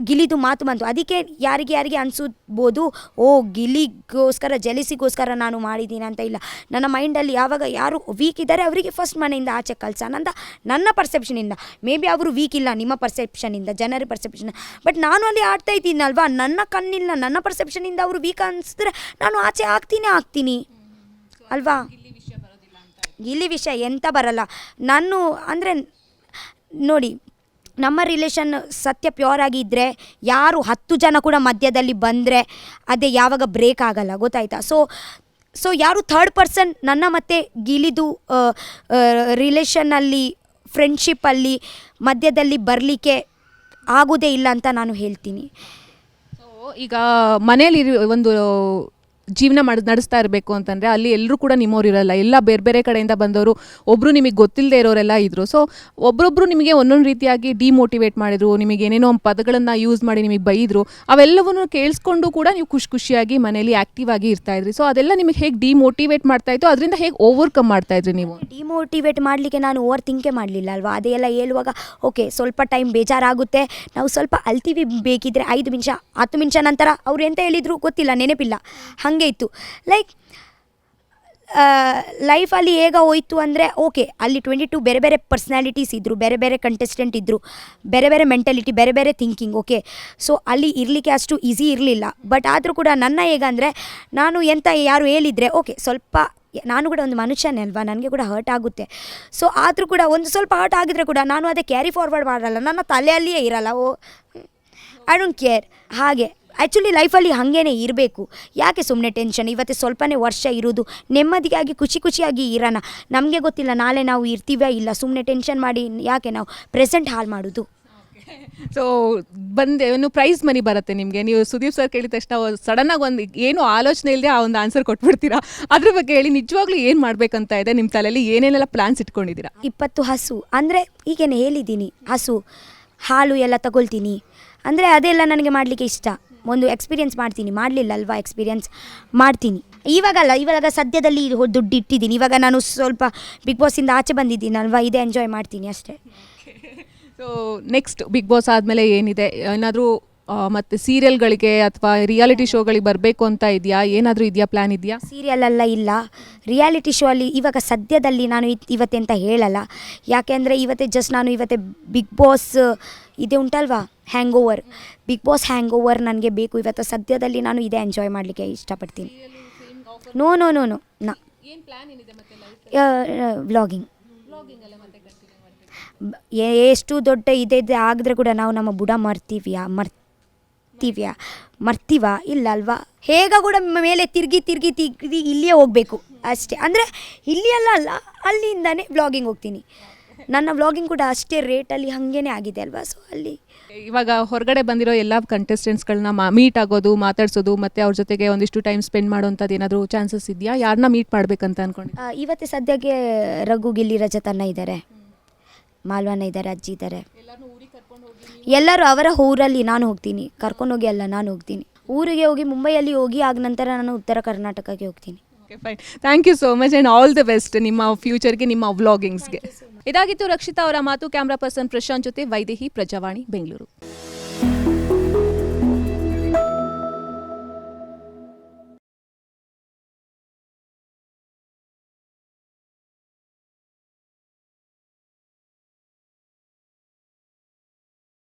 Speaker 2: ಗಿಲಿದು ಮಾತು ಬಂತು. ಅದಕ್ಕೆ ಯಾರಿಗೆ ಯಾರಿಗೆ ಅನಿಸ್ಬೋದು ಓ ಗಿಲಿಗೋಸ್ಕರ ಜಲಿಸಿಗೋಸ್ಕರ ನಾನು ಮಾಡಿದ್ದೀನಿ ಅಂತ ಇಲ್ಲ. ನನ್ನ ಮೈಂಡಲ್ಲಿ ಯಾವಾಗ ಯಾರು ವೀಕ್ ಇದ್ದಾರೆ ಅವರಿಗೆ ಫಸ್ಟ್ ಮನೆಯಿಂದ ಆಚೆ ಕಳ್ಸೋಣ ಅಂತ ನನ್ನ ಪರ್ಸೆಪ್ಷನಿಂದ ಮೇ ಬಿ ಅವರು ವೀಕ್ ಇಲ್ಲ ನಿಮ್ಮ ಪರ್ಸೆಪ್ಷನಿಂದ ಜನರ ಪರ್ಸೆಪ್ಷನ್ ಬಟ್ ನಾನು ಅಲ್ಲಿ ಆಡ್ತಾ ಇದ್ದೀನಲ್ವಾ? ನನ್ನ ಕಣ್ಣಿಲ್ಲ ನನ್ನ ಪರ್ಸೆಪ್ಷನಿಂದ ಅವರು ವೀಕ್ ಅನಿಸಿದ್ರೆ ನಾನು ಆಚೆ ಆಗ್ತೀನಿ ಆಗ್ತೀನಿ. ಅಲ್ವಾ? ಇಲ್ಲಿ ವಿಷಯ ಎಂತ ಬರಲ್ಲ. ನಾನು ಅಂದರೆ ನೋಡಿ ನಮ್ಮ ರಿಲೇಷನ್ ಸತ್ಯ ಪ್ಯೂರ್ ಆಗಿದ್ದರೆ ಯಾರು ಹತ್ತು ಜನ ಕೂಡ ಮಧ್ಯದಲ್ಲಿ ಬಂದರೆ ಅದೇ ಯಾವಾಗ ಬ್ರೇಕ್ ಆಗಲ್ಲ, ಗೊತ್ತಾಯ್ತಾ? ಸೊ ಸೊ ಯಾರು ಥರ್ಡ್ ಪರ್ಸನ್ ನನ್ನ ಮತ್ತೆ ಗಿಲಿದು ರಿಲೇಷನ್ನಲ್ಲಿ ಫ್ರೆಂಡ್ಶಿಪ್ಪಲ್ಲಿ ಮಧ್ಯದಲ್ಲಿ ಬರಲಿಕ್ಕೆ ಆಗೋದೇ ಇಲ್ಲ ಅಂತ ನಾನು ಹೇಳ್ತೀನಿ.
Speaker 1: ಈಗ ಮನೇಲಿ ಒಂದು ಜೀವನ ಮಾಡಿ, ನಡೆಸ್ತಾ ಇರಬೇಕು ಅಂತಂದರೆ ಅಲ್ಲಿ ಎಲ್ಲರೂ ಕೂಡ ನಿಮ್ಮವ್ರು ಇರಲ್ಲ. ಎಲ್ಲ ಬೇರೆ ಬೇರೆ ಕಡೆಯಿಂದ ಬಂದವರು ಒಬ್ಬರು ನಿಮಗೆ ಗೊತ್ತಿಲ್ಲದೆ ಇರೋರೆಲ್ಲ ಇದ್ದರು ಸೊ ಒಬ್ಬರೊಬ್ಬರು ನಿಮಗೆ ಒಂದೊಂದು ರೀತಿಯಾಗಿ ಡಿಮೋಟಿವೇಟ್ ಮಾಡಿದ್ರು, ನಿಮಗೆ ಏನೇನೋ ಪದಗಳನ್ನು ಯೂಸ್ ಮಾಡಿ ನಿಮಗೆ ಬೈದರು, ಅವೆಲ್ಲವನ್ನು ಕೇಳಿಸ್ಕೊಂಡು ಕೂಡ ನೀವು ಖುಷಿ ಖುಷಿಯಾಗಿ ಮನೇಲಿ ಆ್ಯಕ್ಟಿವ್ ಆಗಿ ಇರ್ತಾ ಇದ್ರಿ. ಸೊ ಅದೆಲ್ಲ ನಿಮಗೆ ಹೇಗೆ ಡಿಮೋಟಿವೇಟ್ ಮಾಡ್ತಾ ಇತ್ತು, ಅದರಿಂದ ಹೇಗೆ ಓವರ್ಕಮ್ ಮಾಡ್ತಾ ಇದ್ರಿ ನೀವು?
Speaker 2: ಡಿಮೋಟಿವೇಟ್ ಮಾಡಲಿಕ್ಕೆ ನಾನು ಓವರ್ ಥಿಂಕೆ ಮಾಡಲಿಲ್ಲ ಅಲ್ವಾ? ಅದೆಲ್ಲ ಹೇಳುವಾಗ ಓಕೆ ಸ್ವಲ್ಪ ಟೈಮ್ ಬೇಜಾರಾಗುತ್ತೆ. ನಾವು ಸ್ವಲ್ಪ ಅಲ್ತೀವಿ ಬೇಕಿದ್ರೆ ಐದು ನಿಮಿಷ, ಹತ್ತು ನಿಮಿಷ ನಂತರ ಅವ್ರು ಎಂತ ಹೇಳಿದ್ರು ಗೊತ್ತಿಲ್ಲ, ನೆನಪಿಲ್ಲ. ಹಾಗೆ ಇತ್ತು. ಲೈಕ್ ಲೈಫಲ್ಲಿ ಹೇಗೆ ಹೋಯಿತು ಅಂದರೆ ಓಕೆ ಅಲ್ಲಿ ಟ್ವೆಂಟಿ ಟು ಬೇರೆ ಬೇರೆ ಪರ್ಸ್ನಾಲಿಟೀಸ್ ಇದ್ದರು ಬೇರೆ ಬೇರೆ ಕಂಟೆಸ್ಟೆಂಟ್ ಇದ್ದರು ಬೇರೆ ಬೇರೆ ಮೆಂಟಾಲಿಟಿ ಬೇರೆ ಬೇರೆ ಥಿಂಕಿಂಗ್ ಓಕೆ ಸೊ ಅಲ್ಲಿ ಇರಲಿಕ್ಕೆ ಅಷ್ಟು ಈಸಿ ಇರಲಿಲ್ಲ. ಬಟ್ ಆದರೂ ಕೂಡ ನನ್ನ ಹೇಗಂದರೆ ನಾನು ಎಂತ ಯಾರು ಹೇಳಿದರೆ ಓಕೆ ಸ್ವಲ್ಪ ನಾನು ಕೂಡ ಒಂದು ಮನುಷ್ಯನೇ ಅಲ್ವಾ? ನನಗೆ ಕೂಡ ಹರ್ಟ್ ಆಗುತ್ತೆ. ಸೊ ಆದರೂ ಕೂಡ ಒಂದು ಸ್ವಲ್ಪ ಹರ್ಟ್ ಆಗಿದ್ರೆ ಕೂಡ ನಾನು ಅದೇ ಕ್ಯಾರಿ ಫಾರ್ವರ್ಡ್ ಮಾಡಲ್ಲ. ನನ್ನ ತಲೆಯಲ್ಲಿಯೇ ಇರಲ್ಲ, ಓ ಐ ಡೋಂಟ್ ಕೇರ್ ಹಾಗೆ. ಆ್ಯಕ್ಚುಲಿ ಲೈಫಲ್ಲಿ ಹಾಗೇನೆ ಇರಬೇಕು. ಯಾಕೆ ಸುಮ್ಮನೆ ಟೆನ್ಷನ್ ಇವತ್ತು ಸ್ವಲ್ಪನೇ ವರ್ಷ ಇರೋದು. ನೆಮ್ಮದಿಯಾಗಿ ಖುಷಿ ಖುಷಿಯಾಗಿ ಇರೋಣ. ನಮಗೆ ಗೊತ್ತಿಲ್ಲ ನಾಳೆ ನಾವು ಇರ್ತೀವ್ಯಾ ಇಲ್ಲ. ಸುಮ್ಮನೆ ಟೆನ್ಷನ್ ಮಾಡಿ ಯಾಕೆ ನಾವು ಪ್ರೆಸೆಂಟ್ ಹಾಳು ಮಾಡೋದು?
Speaker 1: ಸೊ ಬಂದೆ ಏನು ಪ್ರೈಸ್ ಮನಿ ಬರುತ್ತೆ ನಿಮಗೆ. ನೀವು ಸುದೀಪ್ ಸರ್ ಕೇಳಿದ ತಕ್ಷಣ ಸಡನ್ನಾಗಿ ಒಂದು ಏನು ಆಲೋಚನೆ ಇಲ್ಲದೆ ಆ ಒಂದು ಆನ್ಸರ್ ಕೊಟ್ಬಿಡ್ತೀರಾ? ಅದ್ರ ಬಗ್ಗೆ ಹೇಳಿ ನಿಜವಾಗ್ಲೂ ಏನು ಮಾಡಬೇಕಂತ ಇದೆ ನಿಮ್ಮ ತಲೆಯಲ್ಲಿ ಏನೇನೆಲ್ಲ ಪ್ಲಾನ್ಸ್ ಇಟ್ಕೊಂಡಿದ್ದೀರಾ?
Speaker 2: ಇಪ್ಪತ್ತು ಹಸು. ಅಂದರೆ ಈಗೇನು ಹೇಳಿದ್ದೀನಿ ಹಸು ಹಾಲು ಎಲ್ಲ ತಗೊಳ್ತೀನಿ. ಅಂದರೆ ಅದೆಲ್ಲ ನನಗೆ ಮಾಡಲಿಕ್ಕೆ ಇಷ್ಟ. ಒಂದು ಎಕ್ಸ್ಪೀರಿಯೆನ್ಸ್ ಮಾಡ್ತೀನಿ. ಮಾಡಲಿಲ್ಲ ಅಲ್ವಾ ಎಕ್ಸ್ಪೀರಿಯೆನ್ಸ್ ಮಾಡ್ತೀನಿ. ಇವಾಗಲ್ಲ, ಇವಾಗ ಸದ್ಯದಲ್ಲಿ ದುಡ್ಡು ಇಟ್ಟಿದ್ದೀನಿ. ಇವಾಗ ನಾನು ಸ್ವಲ್ಪ ಬಿಗ್ ಬಾಸಿಂದ ಆಚೆ ಬಂದಿದ್ದೀನಿ ಅಲ್ವಾ ಇದೇ ಎಂಜಾಯ್ ಮಾಡ್ತೀನಿ ಅಷ್ಟೇ.
Speaker 1: ಸೊ ನೆಕ್ಸ್ಟ್ ಬಿಗ್ ಬಾಸ್ ಆದಮೇಲೆ ಏನಿದೆ? ಏನಾದರೂ ಮತ್ತು ಸೀರಿಯಲ್ಗಳಿಗೆ ಅಥವಾ ರಿಯಾಲಿಟಿ ಶೋಗಳಿಗೆ ಬರಬೇಕು ಅಂತ ಇದೆಯಾ? ಏನಾದರೂ ಇದೆಯಾ ಪ್ಲ್ಯಾನ್ ಇದೆಯಾ?
Speaker 2: ಸೀರಿಯಲ್ ಎಲ್ಲ ಇಲ್ಲ. ರಿಯಾಲಿಟಿ ಶೋ ಅಲ್ಲಿ ಇವಾಗ ಸದ್ಯದಲ್ಲಿ ನಾನು ಇತ್- ಇವತ್ತೆಂತ ಹೇಳಲ್ಲ. ಯಾಕೆಂದರೆ ಇವತ್ತೆ ಜಸ್ಟ್ ನಾನು ಇವತ್ತೆ ಬಿಗ್ ಬಾಸ್ ಇದೆ ಉಂಟಲ್ವಾ? Hang over big boss hang over ನನಗೆ ಬೇಕು. ಇವತ್ತು ಸದ್ಯದಲ್ಲಿ ನಾನು ಇದೇ ಎಂಜಾಯ್ ಮಾಡಲಿಕ್ಕೆ ಇಷ್ಟಪಡ್ತೀನಿ. ನೋ. ನೋ ನೋ ನೋ ನಾ ವ್ಲಾಗಿಂಗ್ ಎಷ್ಟು ದೊಡ್ಡ ಇದೆ ಇದೆ ಆಗಿದ್ರೆ ಕೂಡ ನಾವು ನಮ್ಮ ಬುಡ ಮರ್ತೀವ್ಯಾ? ಮರ್ತೀವ್ಯಾ? ಮರ್ತೀವ? ಇಲ್ಲ ಅಲ್ವಾ ಹೇಗ ಕೂಡ ಮೇಲೆ ತಿರುಗಿ ತಿರುಗಿ ತಿರುಗಿ ಇಲ್ಲಿಯೇ ಹೋಗಬೇಕು. ಅಷ್ಟೇ. ಅಂದರೆ ಇಲ್ಲಿ ಅಲ್ಲ ಅಲ್ಲಿಂದನೇ ವ್ಲಾಗಿಂಗ್ ಹೋಗ್ತೀನಿ. ನನ್ನ ವ್ಲಾಗಿಂಗ್ ಕೂಡ ಅಷ್ಟೇ ರೇಟಲ್ಲಿ ಹಾಗೇನೆ ಆಗಿದೆ ಅಲ್ವಾ? ಸೊ ಅಲ್ಲಿ
Speaker 1: ಇವಾಗ ಹೊರಗಡೆ ಬಂದಿರೋ ಎಲ್ಲ ಕಂಟೆಸ್ಟೆಂಟ್ಸ್ಗಳನ್ನ ಮಾ ಮೀಟ್ ಆಗೋದು ಮಾತಾಡ್ಸೋದು ಮತ್ತು ಅವ್ರ ಜೊತೆಗೆ ಒಂದಿಷ್ಟು ಟೈಮ್ ಸ್ಪೆಂಡ್ ಮಾಡೋಂಥದ್ದು ಏನಾದರೂ ಚಾನ್ಸಸ್ ಇದೆಯಾ? ಯಾರನ್ನ ಮೀಟ್ ಮಾಡಬೇಕಂತ ಅನ್ಕೊಂಡು
Speaker 2: ಇವತ್ತು ಸದ್ಯಕ್ಕೆ ರಘು ಗಿಲ್ಲಿ ರಜತನ್ನ ಇದ್ದಾರೆ ಮಾಲ್ವಣ್ಣ ಇದ್ದಾರೆ ಅಜ್ಜಿ ಇದ್ದಾರೆ ಎಲ್ಲರೂ ಅವರ ಊರಲ್ಲಿ ನಾನು ಹೋಗ್ತೀನಿ. ಕರ್ಕೊಂಡೋಗಿ ಅಲ್ಲ ನಾನು ಹೋಗ್ತೀನಿ. ಊರಿಗೆ ಹೋಗಿ ಮುಂಬೈಯಲ್ಲಿ ಹೋಗಿ ಆಗ ನಂತರ ನಾನು ಉತ್ತರ ಕರ್ನಾಟಕಕ್ಕೆ ಹೋಗ್ತೀನಿ.
Speaker 1: Okay fine thank you so much and all the best ನಿಮ್ಮ ಫ್ಯೂಚರ್ಗೆ ನಿಮ್ಮ ವ್ಲಾಗಿಂಗ್ಸ್ಗೆ ಇದಾಗಿತ್ತು ರಕ್ಷಿತಾ ಅವರ ಮಾತು. ಕ್ಯಾಮ್ರಾ ಪರ್ಸನ್ ಪ್ರಶಾಂತ್ ಜೊತೆ ವೈದೇಹಿ ಪ್ರಜಾವಾಣಿ ಬೆಂಗಳೂರು.